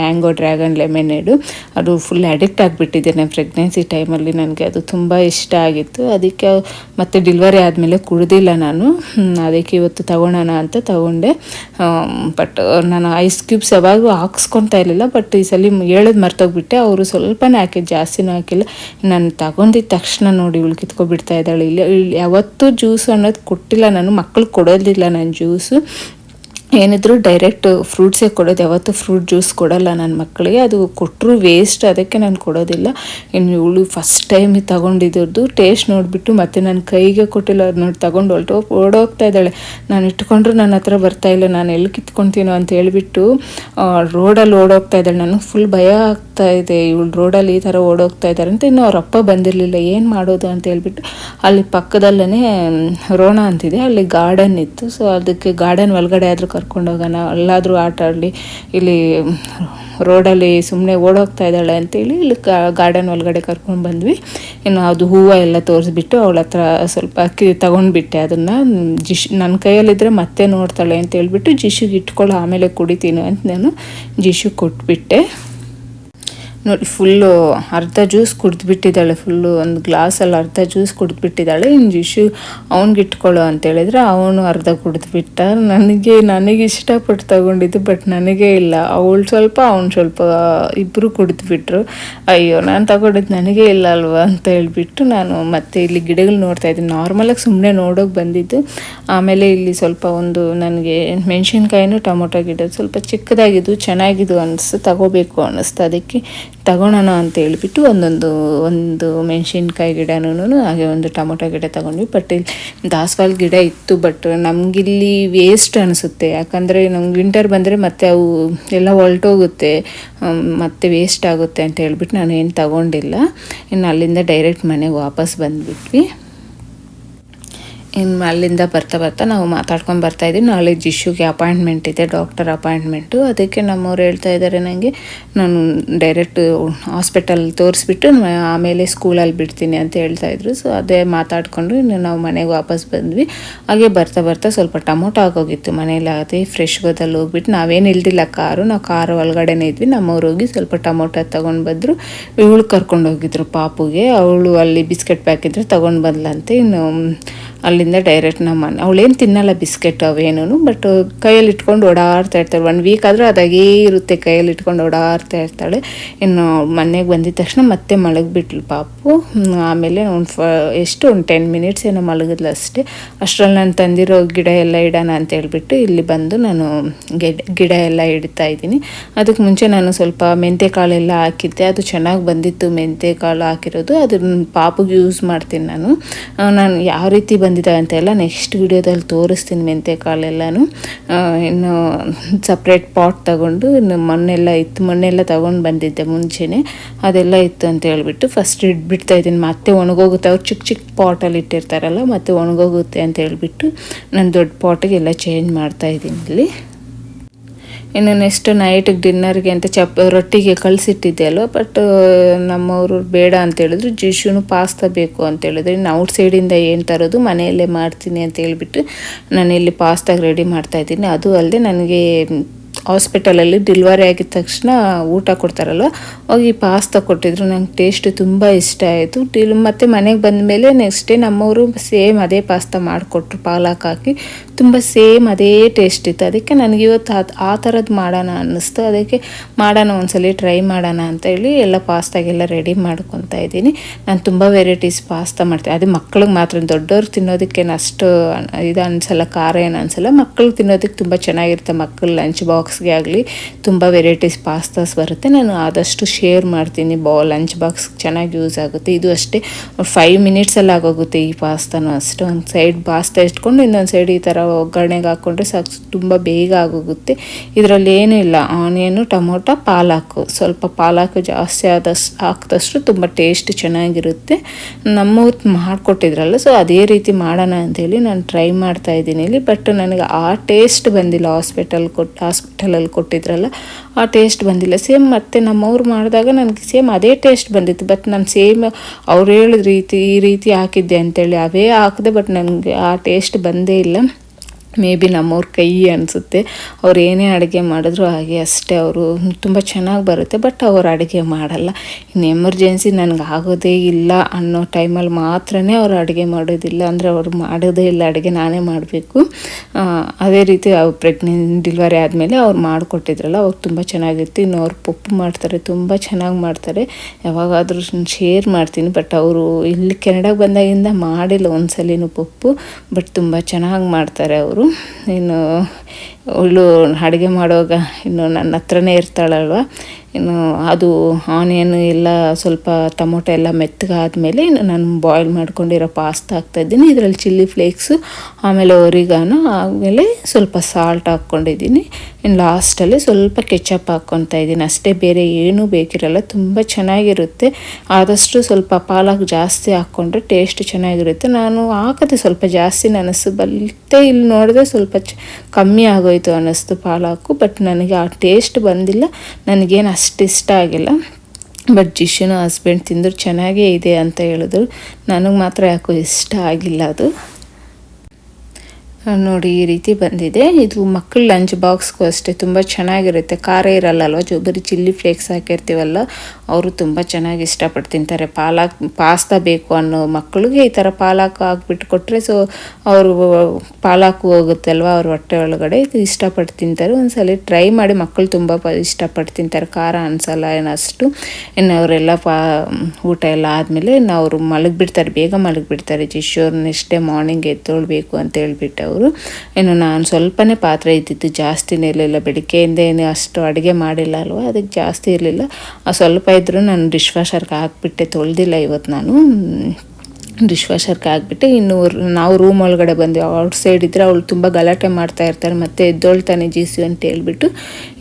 ಮ್ಯಾಂಗೋ ಡ್ರ್ಯಾಗನ್ ಲೆಮನೇಡು ಅದು ಫುಲ್ ಅಡಿಕ್ಟ್ ಆಗಿಬಿಟ್ಟಿದ್ದೇನೆ ಪ್ರೆಗ್ನೆನ್ಸಿ ಟೈಮಲ್ಲಿ ನನಗೆ ಅದು ತುಂಬ ಇಷ್ಟ ಆಗಿತ್ತು. ಅದಕ್ಕೆ ಮತ್ತೆ ಡೆಲಿವರಿ ಆದಮೇಲೆ ಕುಡಿದಿಲ್ಲ ನಾನು. ಅದಕ್ಕೆ ಇವತ್ತು ತಗೊಳ್ಳೋಣ ಅಂತ ತಗೊಂಡೆ. ಬಟ್ ನಾನು ಐಸ್ ಕ್ಯೂಬ್ಸ್ ಯಾವಾಗೂ ಹಾಕ್ಸ್ಕೊತಾ ಇರಲಿಲ್ಲ ಬಟ್ ಈ ಸಲ ಹೇಳೋದು ಮರ್ತೋಗ್ಬಿಟ್ಟೆ. ಅವರು ಸ್ವಲ್ಪನೇ ಹಾಕಿ, ಜಾಸ್ತಿನೂ ಹಾಕಿಲ್ಲ. ನಾನು ತಗೊಂಡಿದ್ದ ತಕ್ಷಣ ನೋಡಿ ಇವಳು ಕಿತ್ಕೊಬಿಡ್ತಾ ಇದ್ದಾಳೆ. ಇಲ್ಲಿ ಯಾವತ್ತೂ ಜ್ಯೂಸ್ ಅನ್ನೋದು ಕೊಟ್ಟಿಲ್ಲ ನಾನು. ಮಕ್ಕಳು ಕೊಡೋದಿಲ್ಲ ನಾನು ಜ್ಯೂಸು ಏನಿದ್ರು ಡೈರೆಕ್ಟ್ ಫ್ರೂಟ್ಸೇ ಕೊಡೋದು. ಯಾವತ್ತೂ ಫ್ರೂಟ್ ಜ್ಯೂಸ್ ಕೊಡಲ್ಲ ನನ್ನ ಮಕ್ಕಳಿಗೆ ಅದು ಕೊಟ್ಟರು ವೇಸ್ಟ್ ಅದಕ್ಕೆ ನಾನು ಕೊಡೋದಿಲ್ಲ. ಇನ್ನು ಇವಳು ಫಸ್ಟ್ ಟೈಮ್ ತಗೊಂಡಿದ್ದು ಟೇಸ್ಟ್ ನೋಡಿಬಿಟ್ಟು ಮತ್ತೆ ನನ್ನ ಕೈಗೆ ಕೊಟ್ಟಿಲ್ಲ ಅದು ನೋಡಿ ತಗೊಂಡು ಹೊಲ್ಟು, ಓಡೋಗ್ತಾ ಇದ್ದಾಳೆ. ನಾನು ಇಟ್ಕೊಂಡ್ರು ನನ್ನ ಹತ್ರ ಇಲ್ಲ. ನಾನು ಎಲ್ಲಿ ಕಿತ್ಕೊತೀನೋ ಅಂತ ಹೇಳಿಬಿಟ್ಟು ರೋಡಲ್ಲಿ ಓಡೋಗ್ತಾ ಇದ್ದಾಳೆ. ನನಗೆ ಫುಲ್ ಭಯ ಆಗ್ತಾ ಇದೆ. ಇವಳು ರೋಡಲ್ಲಿ ಈ ಥರ ಓಡೋಗ್ತಾ ಇದ್ದಾರೆ ಅಂತ ಇನ್ನು ಅವ್ರ ಅಪ್ಪ ಬಂದಿರಲಿಲ್ಲ. ಏನು ಮಾಡೋದು ಅಂತ ಹೇಳ್ಬಿಟ್ಟು, ಅಲ್ಲಿ ಪಕ್ಕದಲ್ಲೇ ರೋಣ ಅಂತಿದೆ. ಅಲ್ಲಿ ಗಾರ್ಡನ್ ಇತ್ತು. ಸೊ ಅದಕ್ಕೆ ಗಾರ್ಡನ್ ಒಳಗಡೆ ಆದರೂ ಕರ್ಕೊಂಡು ಹೋಗೋಣ ಎಲ್ಲಾದರೂ ಆಟ ಆಡಲಿ, ಇಲ್ಲಿ ರೋಡಲ್ಲಿ ಸುಮ್ಮನೆ ಓಡೋಗ್ತಾ ಇದ್ದಾಳೆ ಅಂತೇಳಿ ಇಲ್ಲಿ ಗಾರ್ಡನ್ ಒಳಗಡೆ ಕರ್ಕೊಂಡು ಬಂದ್ವಿ. ಇನ್ನು ಅದು ಹೂವು ಎಲ್ಲ ತೋರಿಸ್ಬಿಟ್ಟು ಅವಳ ಹತ್ರ ಸ್ವಲ್ಪ ಅಕ್ಕಿ ತೊಗೊಂಡ್ಬಿಟ್ಟೆ ಅದನ್ನು. ಜಿಶ್ ನನ್ನ ಕೈಯಲ್ಲಿದ್ದರೆ ಮತ್ತೆ ನೋಡ್ತಾಳೆ ಅಂತ ಹೇಳ್ಬಿಟ್ಟು ಜಿಶುಗೆ ಇಟ್ಕೊಳ್ಳೋ ಆಮೇಲೆ ಕುಡಿತೀನಿ ಅಂತ ನಾನು ಜಿಶು ಕೊಟ್ಬಿಟ್ಟೆ. ನೋಡಿ ಫುಲ್ಲು ಅರ್ಧ ಜ್ಯೂಸ್ ಕುಡಿದ್ಬಿಟ್ಟಿದ್ದಾಳೆ ಫುಲ್ಲು ಒಂದು ಗ್ಲಾಸಲ್ಲಿ ಅರ್ಧ ಜ್ಯೂಸ್ ಕುಡಿದ್ಬಿಟ್ಟಿದ್ದಾಳೆ. ಇನ್ನು ಇಶ್ಯೂ ಅವ್ನಿಗೆ ಇಟ್ಕೊಳ್ಳೋ ಅಂತ ಹೇಳಿದ್ರೆ ಅವನು ಅರ್ಧ ಕುಡಿದ್ಬಿಟ್ಟ. ನನಗೆ ನನಗೆ ಇಷ್ಟಪಟ್ಟು ತಗೊಂಡಿದ್ದು ಬಟ್ ನನಗೆ ಇಲ್ಲ. ಅವಳು ಸ್ವಲ್ಪ, ಅವ್ನು ಸ್ವಲ್ಪ ಇಬ್ಬರು ಕುಡಿದ್ಬಿಟ್ರು. ಅಯ್ಯೋ, ನಾನು ತಗೊಂಡಿದ್ದು ನನಗೆ ಇಲ್ಲ ಅಲ್ವಾ ಅಂತ ಹೇಳ್ಬಿಟ್ಟು ನಾನು ಮತ್ತೆ ಇಲ್ಲಿ ಗಿಡಗಳು ನೋಡ್ತಾ ಇದ್ದೀನಿ. ನಾರ್ಮಲಾಗಿ ಸುಮ್ಮನೆ ನೋಡೋಕೆ ಬಂದಿದ್ದು. ಆಮೇಲೆ ಇಲ್ಲಿ ಸ್ವಲ್ಪ ಒಂದು ನನಗೆ ಮೆಣಸಿನ್ಕಾಯಿನೂ ಟೊಮೊಟೊ ಗಿಡ ಸ್ವಲ್ಪ ಚಿಕ್ಕದಾಗಿದ್ದು, ಚೆನ್ನಾಗಿದ್ದು ಅನ್ನಿಸ್ತು ತಗೋಬೇಕು ಅನ್ನಿಸ್ತು ಅದಕ್ಕೆ. ತಗೊಳೋಣ ಅಂತ ಹೇಳ್ಬಿಟ್ಟು ಒಂದೊಂದು, ಒಂದು ಮೆಣಸಿನ್ಕಾಯಿ ಗಿಡನೂ ಹಾಗೆ ಒಂದು ಟೊಮೊಟೊ ಗಿಡ ತಗೊಂಡ್ವಿ. ಬಟ್ ಇಲ್ಲಿ ದಾಸವಾಳ ಗಿಡ ಇತ್ತು ಬಟ್ ನಮಗಿಲ್ಲಿ ವೇಸ್ಟ್ ಅನಿಸುತ್ತೆ. ಯಾಕಂದರೆ ನಮ್ಗೆ ವಿಂಟರ್ ಬಂದರೆ ಮತ್ತೆ ಅವು ಎಲ್ಲ ಹೊರಟೋಗುತ್ತೆ ಮತ್ತೆ ವೇಸ್ಟ್ ಆಗುತ್ತೆ ಅಂತ ಹೇಳಿಬಿಟ್ಟು ನಾನು ಏನು ತಗೊಂಡಿಲ್ಲ. ಇನ್ನು ಅಲ್ಲಿಂದ ಡೈರೆಕ್ಟ್ ಮನೆಗೆ ವಾಪಸ್ ಬಂದುಬಿಟ್ವಿ. ಇನ್ನು ಅಲ್ಲಿಂದ ಬರ್ತಾ ಬರ್ತಾ ನಾವು ಮಾತಾಡ್ಕೊಂಡು ಬರ್ತಾ ಇದ್ದೀವಿ ನಾಳೆ ಜಿಶುಗೆ ಅಪಾಯಿಂಟ್ಮೆಂಟ್ ಇದೆ ಡಾಕ್ಟರ್ ಅಪಾಯಿಂಟ್ಮೆಂಟು ಅದಕ್ಕೆ ನಮ್ಮವ್ರು ಹೇಳ್ತಾ ಇದ್ದಾರೆ ನನಗೆ ನಾನು ಡೈರೆಕ್ಟ್ ಹಾಸ್ಪಿಟಲ್ ತೋರಿಸ್ಬಿಟ್ಟು ಆಮೇಲೆ ಸ್ಕೂಲಲ್ಲಿ ಬಿಡ್ತೀನಿ ಅಂತ ಹೇಳ್ತಾ ಇದ್ರು. ಸೊ ಅದೇ ಮಾತಾಡಿಕೊಂಡು ಇನ್ನು ನಾವು ಮನೆಗೆ ವಾಪಸ್ ಬಂದ್ವಿ. ಹಾಗೆ ಬರ್ತಾ ಬರ್ತಾ ಸ್ವಲ್ಪ ಟೊಮೊಟೊ ಆಗೋಗಿತ್ತು ಮನೇಲಿ. ಫ್ರೆಶ್ ಗೋದಲ್ಲಿ ಹೋಗ್ಬಿಟ್ಟು ನಾವೇನು ಇಲ್ದಿಲ್ಲ, ಕಾರು, ನಾವು ಕಾರು ಒಳಗಡೆನೇ ಇದ್ವಿ. ನಮ್ಮವ್ರು ಹೋಗಿ ಸ್ವಲ್ಪ ಟೊಮೊಟೊ ತೊಗೊಂಡು ಬಂದರು. ಇವಳು ಕರ್ಕೊಂಡು ಹೋಗಿದ್ರು ಪಾಪುಗೆ. ಅವಳು ಅಲ್ಲಿ ಬಿಸ್ಕೆಟ್ ಪ್ಯಾಕ್ ಇದ್ರೆ ತೊಗೊಂಡು ಬಂದ್ಲಂತೆ. ಇನ್ನು ಅಲ್ಲಿಂದ ಡೈರೆಕ್ಟ್ ನಮ್ಮ ಮನೆ. ಅವಳೇನು ತಿನ್ನಲ್ಲ ಬಿಸ್ಕೆಟ್ ಅವೇನೂ ಬಟ್ ಕೈಯಲ್ಲಿ ಇಟ್ಕೊಂಡು ಓಡಾಡ್ತಾ ಇರ್ತಾಳೆ. ಒನ್ ವೀಕ್ ಆದರೂ ಅದಾಗೇ ಇರುತ್ತೆ ಕೈಯಲ್ಲಿ ಇಟ್ಕೊಂಡು ಓಡಾಡ್ತಾ ಇರ್ತಾಳೆ. ಇನ್ನು ಮನೆಗೆ ಬಂದಿದ ತಕ್ಷಣ ಮತ್ತೆ ಮಲಗಿಬಿಟ್ಲು ಪಾಪು. ಆಮೇಲೆ ಒಂದು ಫ, ಎಷ್ಟು ಒಂದು ಟೆನ್ ಮಿನಿಟ್ಸ್ ಏನೋ ಮಲಗಿದ್ಲು ಅಷ್ಟೇ. ಅಷ್ಟರಲ್ಲಿ ನಾನು ತಂದಿರೋ ಗಿಡ ಎಲ್ಲ ಇಡೋಣ ಅಂತ ಹೇಳ್ಬಿಟ್ಟು ಇಲ್ಲಿ ಬಂದು ನಾನು ಗಿಡ ಎಲ್ಲ ಇಡ್ತಾ ಇದ್ದೀನಿ. ಅದಕ್ಕೆ ಮುಂಚೆ ನಾನು ಸ್ವಲ್ಪ ಮೆಂತೆ ಕಾಳೆಲ್ಲ ಹಾಕಿದ್ದೆ. ಅದು ಚೆನ್ನಾಗಿ ಬಂದಿತ್ತು ಮೆಂತೆ ಕಾಳು ಹಾಕಿರೋದು. ಅದನ್ನ ಪಾಪುಗೆ ಯೂಸ್ ಮಾಡ್ತೀನಿ ನಾನು. ನಾನು ಯಾವ ರೀತಿ ಬಂದಿದೆ ಅಂತ ಎಲ್ಲ ನೆಕ್ಸ್ಟ್ ವಿಡಿಯೋದಲ್ಲಿ ತೋರಿಸ್ತೀನಿ ಮೆಂತ್ಯ ಕಾಳೆಲ್ಲನೂ ಇನ್ನು ಸಪ್ರೇಟ್ ಪಾಟ್ ತಗೊಂಡು ಇನ್ನು ಮಣ್ಣೆಲ್ಲ ಇತ್ತು, ಮಣ್ಣೆಲ್ಲ ತಗೊಂಡು ಬಂದಿದ್ದೆ ಮುಂಚೆನೆ. ಅದೆಲ್ಲ ಇತ್ತು ಅಂತ ಹೇಳ್ಬಿಟ್ಟು ಫಸ್ಟ್ ಇಟ್ಬಿಡ್ತಾ ಇದ್ದೀನಿ. ಮತ್ತೆ ಒಣಗೋಗುತ್ತೆ. ಅವ್ರು ಚಿಕ್ಕ ಚಿಕ್ಕ ಪಾಟಲ್ಲಿ ಇಟ್ಟಿರ್ತಾರಲ್ಲ, ಮತ್ತೆ ಒಣಗೋಗುತ್ತೆ ಅಂತ ಹೇಳ್ಬಿಟ್ಟು ನಾನು ದೊಡ್ಡ ಪಾಟಿಗೆಲ್ಲ ಚೇಂಜ್ ಮಾಡ್ತಾ ಇದ್ದೀನಿ ಇಲ್ಲಿ. ಇನ್ನು ನೆಕ್ಸ್ಟ್ ನೈಟಿಗೆ ಡಿನ್ನರ್ಗೆ ಅಂತ ಚಪ್, ರೊಟ್ಟಿಗೆ ಕಳಿಸಿಟ್ಟಿದ್ದೆ ಅಲ್ವ ಬಟ್ ನಮ್ಮವರು ಬೇಡ ಅಂತ ಹೇಳಿದ್ರು. ಜಿಶುನು ಪಾಸ್ತಾ ಬೇಕು ಅಂತ ಹೇಳಿದ್ರೆ. ಇನ್ನು ಔಟ್ ಸೈಡಿಂದ ಏನು ತರೋದು ಮನೆಯಲ್ಲೇ ಮಾಡ್ತೀನಿ ಅಂತ ಹೇಳಿಬಿಟ್ಟು ಇಲ್ಲಿ ಪಾಸ್ತಾಗ ರೆಡಿ ಮಾಡ್ತಾ ಇದ್ದೀನಿ. ಅದು ಅಲ್ಲದೆ ನನಗೆ ಹಾಸ್ಪಿಟಲಲ್ಲಿ ಡೆಲಿವರಿ ಆಗಿದ ತಕ್ಷಣ ಊಟ ಕೊಡ್ತಾರಲ್ವ ಹೋಗಿ ಪಾಸ್ತಾ ಕೊಟ್ಟಿದ್ರು. ನಂಗೆ ಟೇಸ್ಟ್ ತುಂಬ ಇಷ್ಟ ಆಯಿತು. ಡಿಲ್ ಮತ್ತು ಮನೆಗೆ ಬಂದ ಮೇಲೆ ನೆಕ್ಸ್ಟ್ ಡೇ ನಮ್ಮವರು ಸೇಮ್ ಅದೇ ಪಾಸ್ತಾ ಮಾಡಿಕೊಟ್ರು. ಪಾಲಕ್ ಹಾಕಿ ತುಂಬ ಸೇಮ್ ಅದೇ ಟೇಸ್ಟ್ ಇತ್ತು. ಅದಕ್ಕೆ ನನಗೆ ಇವತ್ತು ಆ- ಥರದ್ದು ಮಾಡೋಣ ಅನ್ನಿಸ್ತು. ಅದಕ್ಕೆ ಮಾಡೋಣ ಒಂದ್ಸಲಿ ಟ್ರೈ ಮಾಡೋಣ ಅಂತ ಹೇಳಿ ಎಲ್ಲ ಪಾಸ್ತಾಗೆಲ್ಲ ರೆಡಿ ಮಾಡ್ಕೊತಾ ಇದ್ದೀನಿ. ನಾನು ತುಂಬ ವೆರೈಟೀಸ್ ಪಾಸ್ತಾ ಮಾಡ್ತೀನಿ. ಅದು ಮಕ್ಳಿಗೆ ಮಾತ್ರ ದೊಡ್ಡವ್ರು ತಿನ್ನೋದಕ್ಕೇನು ಅಷ್ಟು ಇದು ಅನ್ಸಲ್ಲ, ಖಾರ ಏನು ಅನ್ಸಲ್ಲ ಮಕ್ಕಳು ತಿನ್ನೋದಕ್ಕೆ ತುಂಬ ಚೆನ್ನಾಗಿರುತ್ತೆ ಮಕ್ಕಳು ಲಂಚ್ ಬಾಕ್ಸ್ಗೆ ಆಗಲಿ ತುಂಬ ವೆರೈಟೀಸ್ ಪಾಸ್ತಾಸ್ ಬರುತ್ತೆ. ನಾನು ಆದಷ್ಟು ಶೇರ್ ಮಾಡ್ತೀನಿ. ಬಾ, ಲಂಚ್ ಬಾಕ್ಸ್ ಚೆನ್ನಾಗಿ ಯೂಸ್ ಆಗುತ್ತೆ. ಇದು ಅಷ್ಟೇ. ಫೈವ್ ಮಿನಿಟ್ಸಲ್ಲಿ ಆಗೋಗುತ್ತೆ ಈ ಪಾಸ್ತಾನು. ಅಷ್ಟು ಒಂದು ಸೈಡ್ ಪಾಸ್ತಾ ಇಟ್ಕೊಂಡು ಇನ್ನೊಂದು ಸೈಡ್ ಈ ಥರ ಒಗ್ಗರಣೆಗೆ ಹಾಕ್ಕೊಂಡ್ರೆ ಸಾಕು. ತುಂಬ ಬೇಗ ಆಗೋಗುತ್ತೆ. ಇದರಲ್ಲಿ ಏನೂ ಇಲ್ಲ. Onion, tomato, palak. ಸ್ವಲ್ಪ ಪಾಲಾಕು ಜಾಸ್ತಿ ಆದಷ್ಟು ಹಾಕಿದಷ್ಟು ತುಂಬ ಟೇಸ್ಟ್ ಚೆನ್ನಾಗಿರುತ್ತೆ. ನಮ್ಮವ್ರು ಮಾಡಿಕೊಟ್ಟಿದ್ರಲ್ಲ, ಸೊ ಅದೇ ರೀತಿ ಮಾಡೋಣ ಅಂತೇಳಿ ನಾನು ಟ್ರೈ ಮಾಡ್ತಾ ಇದ್ದೀನಿ ಇಲ್ಲಿ. ಬಟ್ ನನಗೆ ಆ ಟೇಸ್ಟ್ ಬಂದಿಲ್ಲ ಹಾಸ್ಪಿಟಲ್ ಕೊಟ್ಟು ಹಾಸ್ಪಿಟಲಲ್ಲಿ ಕೊಟ್ಟಿದ್ರಲ್ಲ, ಆ ಟೇಸ್ಟ್ ಬಂದಿಲ್ಲ. ಸೇಮ್ ಮತ್ತೆ ನಮ್ಮವ್ರು ಮಾಡಿದಾಗ ನನಗೆ ಸೇಮ್ ಅದೇ ಟೇಸ್ಟ್ ಬಂದಿತ್ತು. ಬಟ್ ನಾನು ಸೇಮ್ ಅವ್ರು ಹೇಳಿದ ರೀತಿ, ಈ ರೀತಿ ಹಾಕಿದ್ದೆ ಅಂತೇಳಿ ಅವೇ ಹಾಕಿದೆ ಬಟ್ ನನಗೆ ಆ ಟೇಸ್ಟ್ ಬಂದೇ ಇಲ್ಲ. ಮೇ ಬಿ ನಮ್ಮವ್ರ ಕೈ ಅನಿಸುತ್ತೆ. ಅವ್ರು ಏನೇ ಅಡುಗೆ ಮಾಡಿದ್ರು ಹಾಗೆ ಅಷ್ಟೇ, ಅವರು ತುಂಬ ಚೆನ್ನಾಗಿ ಬರುತ್ತೆ ಬಟ್ ಅವ್ರು ಅಡುಗೆ ಮಾಡಲ್ಲ. ಇನ್ನು ಎಮರ್ಜೆನ್ಸಿ ನನಗೆ ಆಗೋದೇ ಇಲ್ಲ ಅನ್ನೋ ಟೈಮಲ್ಲಿ ಮಾತ್ರನೇ ಅವ್ರು ಅಡುಗೆ ಮಾಡೋದಿಲ್ಲ. ಅಂದರೆ ಅವ್ರು ಮಾಡೋದೇ ಇಲ್ಲ, ಅಡುಗೆ ನಾನೇ ಮಾಡಬೇಕು. ಅದೇ ರೀತಿ ಅವ್ರು ಪ್ರೆಗ್ನೆಂಟ್ ಡಿಲ್ವರಿ ಆದಮೇಲೆ ಅವ್ರು ಮಾಡಿಕೊಟ್ಟಿದ್ರಲ್ಲ ಅವ್ರು ತುಂಬ ಚೆನ್ನಾಗಿತ್ತು. ಇನ್ನು ಅವ್ರು ಪಪ್ಪು ಮಾಡ್ತಾರೆ, ತುಂಬ ಚೆನ್ನಾಗಿ ಮಾಡ್ತಾರೆ. ಯಾವಾಗಾದರೂ ಶೇರ್ ಮಾಡ್ತೀನಿ ಬಟ್ ಅವರು ಇಲ್ಲಿ ಕೆನಡಾಗೆ ಬಂದಾಗಿಂದ ಮಾಡಿಲ್ಲ ಒಂದು ಸಲಿನೂ ಪಪ್ಪು ಬಟ್ ತುಂಬ ಚೆನ್ನಾಗಿ ಮಾಡ್ತಾರೆ ಅವರು. ಇನ್ನು ಅವಳು ಅಡುಗೆ ಮಾಡುವಾಗ ಇನ್ನು ನನ್ನ ಹತ್ರನೇ ಇರ್ತಾಳಲ್ವ? ಇನ್ನು ಅದು ಆನಿಯನ್ ಎಲ್ಲ ಸ್ವಲ್ಪ ಟೊಮೊಟೊ ಎಲ್ಲ ಮೆತ್ತಗಾದ್ಮೇಲೆ ಇನ್ನು ನಾನು ಬಾಯ್ಲ್ ಮಾಡ್ಕೊಂಡಿರೋ ಪಾಸ್ತಾ ಹಾಕ್ತಾಯಿದ್ದೀನಿ ಇದರಲ್ಲಿ ಚಿಲ್ಲಿ ಫ್ಲೇಕ್ಸು ಆಮೇಲೆ ಒರಿಗಾನು ಆಮೇಲೆ ಸ್ವಲ್ಪ ಸಾಲ್ಟ್ ಹಾಕ್ಕೊಂಡಿದ್ದೀನಿ. ಇನ್ನು ಲಾಸ್ಟಲ್ಲಿ ಸ್ವಲ್ಪ ಕೆಚಪ್ ಹಾಕ್ಕೊತಾ ಇದ್ದೀನಿ. ಅಷ್ಟೇ ಬೇರೆ ಏನೂ ಬೇಕಿರಲ್ಲ, ತುಂಬ ಚೆನ್ನಾಗಿರುತ್ತೆ. ಆದಷ್ಟು ಸ್ವಲ್ಪ ಪಾಲಕ್ ಜಾಸ್ತಿ ಹಾಕ್ಕೊಂಡ್ರೆ ಟೇಸ್ಟ್ ಚೆನ್ನಾಗಿರುತ್ತೆ. ನಾನು ಹಾಕಿದೆ ಸ್ವಲ್ಪ ಜಾಸ್ತಿ ನನಸು, ಬಲ್ತೆ ಇಲ್ಲಿ ನೋಡಿದ್ರೆ ಸ್ವಲ್ಪ ಚ, ಕಮ್ಮಿ ಆಗೋಯ್ತು. ಅನ್ನಿಸ್ತು ಪಾಲಾಕು ಬಟ್ ನನಗೆ ಆ ಟೇಸ್ಟ್ ಬಂದಿಲ್ಲ. ನನಗೇನು ಅಷ್ಟು ಇಷ್ಟ ಆಗಿಲ್ಲ. ಬಟ್ ಜಿಶುನು ಹಸ್ಬೆಂಡ್ ತಿಂದರು, ಚೆನ್ನಾಗೇ ಇದೆ ಅಂತ ಹೇಳಿದ್ರು. ನನಗೆ ಮಾತ್ರ ಯಾಕೋ ಇಷ್ಟ ಆಗಿಲ್ಲ ಅದು. ನೋಡಿ ಈ ರೀತಿ ಬಂದಿದೆ. ಇದು ಮಕ್ಕಳ ಲಂಚ್ ಬಾಕ್ಸ್ಗೂ ಅಷ್ಟೇ ತುಂಬ ಚೆನ್ನಾಗಿರುತ್ತೆ. ಖಾರ ಇರಲ್ಲಲ್ವ? ಜೊ, ಬರೀ ಚಿಲ್ಲಿ ಫ್ಲೇಕ್ಸ್ ಹಾಕಿರ್ತೀವಲ್ಲ, ಅವರು ತುಂಬ ಚೆನ್ನಾಗಿ ಇಷ್ಟಪಟ್ಟು ತಿಂತಾರೆ. ಪಾಲಾಕ್ ಪಾಸ್ತಾ ಬೇಕು ಅನ್ನೋ ಮಕ್ಕಳಿಗೆ ಈ ಥರ ಪಾಲಾಕ್ ಹಾಕ್ಬಿಟ್ಟು ಕೊಟ್ಟರೆ ಸೊ ಅವರು ಪಾಲಾಕು ಹೋಗುತ್ತೆ ಅಲ್ವಾ ಅವ್ರ ಹೊಟ್ಟೆ ಒಳಗಡೆ ಇದು ಇಷ್ಟಪಟ್ಟು ತಿಂತಾರೆ. ಒಂದ್ಸಲ ಟ್ರೈ ಮಾಡಿ ಮಕ್ಕಳು ತುಂಬ ಇಷ್ಟಪಟ್ಟು ತಿಂತಾರೆ. ಖಾರ ಅನ್ಸಲ್ಲ ಏನಷ್ಟು. ಇನ್ನು ಅವರೆಲ್ಲ ಪಾ, ಊಟ ಎಲ್ಲ ಆದಮೇಲೆ ಇನ್ನು ಅವರು ಮಲಗಿಬಿಡ್ತಾರೆ. ಬೇಗ ಮಲಗಿಬಿಡ್ತಾರೆ. ಜಿಶೋರ್ ನೆಕ್ಸ್ಟ್ ಡೇ ಮಾರ್ನಿಂಗ್ ಎದ್ದೊಳ್ಬೇಕು ಅಂತ ಹೇಳ್ಬಿಟ್ಟು ಅವರು. ಇನ್ನು ನಾನು ಸ್ವಲ್ಪನೇ ಪಾತ್ರೆ ಇದ್ದಿದ್ದು ಜಾಸ್ತಿನೇ ಇರಲಿಲ್ಲ ಬೆಳಿಗ್ಗೆಯಿಂದ ಏನು ಅಷ್ಟು ಅಡುಗೆ ಮಾಡಿಲ್ಲ ಅಲ್ವಾ, ಅದಕ್ಕೆ ಜಾಸ್ತಿ ಇರಲಿಲ್ಲ. ಆ ಸ್ವಲ್ಪ ಇದ್ದರೂ ನಾನು ಡಿಶ್ ವಾಷರ್ಗೆ ಹಾಕ್ಬಿಟ್ಟೆ, ತೊಳೆದಿಲ್ಲ ಇವತ್ತು ನಾನು. ಡಿಶ್ ವಾಷರ್ಗೆ ಇನ್ನು ನಾವು ರೂಮ್ ಒಳಗಡೆ ಬಂದ್ವಿ. ಔಟ್ ಸೈಡ್ ಇದ್ದರೆ ಅವಳು ತುಂಬ ಗಲಾಟೆ ಮಾಡ್ತಾ ಇರ್ತಾರೆ ಮತ್ತೆ ಎದ್ದೊಳ್ತಾನೆ ಜೀಸು ಅಂತ ಹೇಳ್ಬಿಟ್ಟು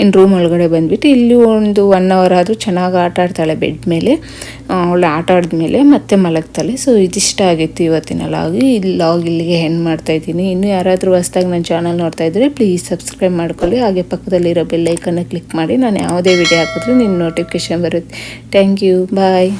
ಇನ್ನು ರೂಮ್ ಒಳಗಡೆ ಬಂದ್ಬಿಟ್ಟು ಇಲ್ಲಿ ಒಂದು ಒನ್ ಅವರ್ ಆದರೂ ಚೆನ್ನಾಗಿ ಆಟ ಆಡ್ತಾಳೆ ಬೆಡ್ ಮೇಲೆ. ಅವಳು ಆಟ ಆಡಿದ್ಮೇಲೆ ಮತ್ತೆ ಮಲಗ್ತಾಳೆ. ಸೊ ಇದಿಷ್ಟ ಆಗಿತ್ತು ಇವತ್ತಿನ ಲಾಗ್ ಈ ಲಾಗ್ ಇಲ್ಲಿಗೆ ಹೆಣ್ಣು ಮಾಡ್ತಾ ಇದ್ದೀನಿ. ಇನ್ನು ಯಾರಾದರೂ ಹೊಸ್ದಾಗಿ ನನ್ನ ಚಾನಲ್ ನೋಡ್ತಾ ಇದ್ದರೆ ಪ್ಲೀಸ್ ಸಬ್ಸ್ಕ್ರೈಬ್ ಮಾಡ್ಕೊಳ್ಳಿ. ಹಾಗೆ ಪಕ್ಕದಲ್ಲಿರೋ ಬೆಲ್ಲೈಕನ್ನು ಕ್ಲಿಕ್ ಮಾಡಿ. ನಾನು ಯಾವುದೇ ವಿಡಿಯೋ ಹಾಕಿದ್ರೆ ನಿನ್ನ ನೋಟಿಫಿಕೇಶನ್ ಬರುತ್ತೆ. Thank you bye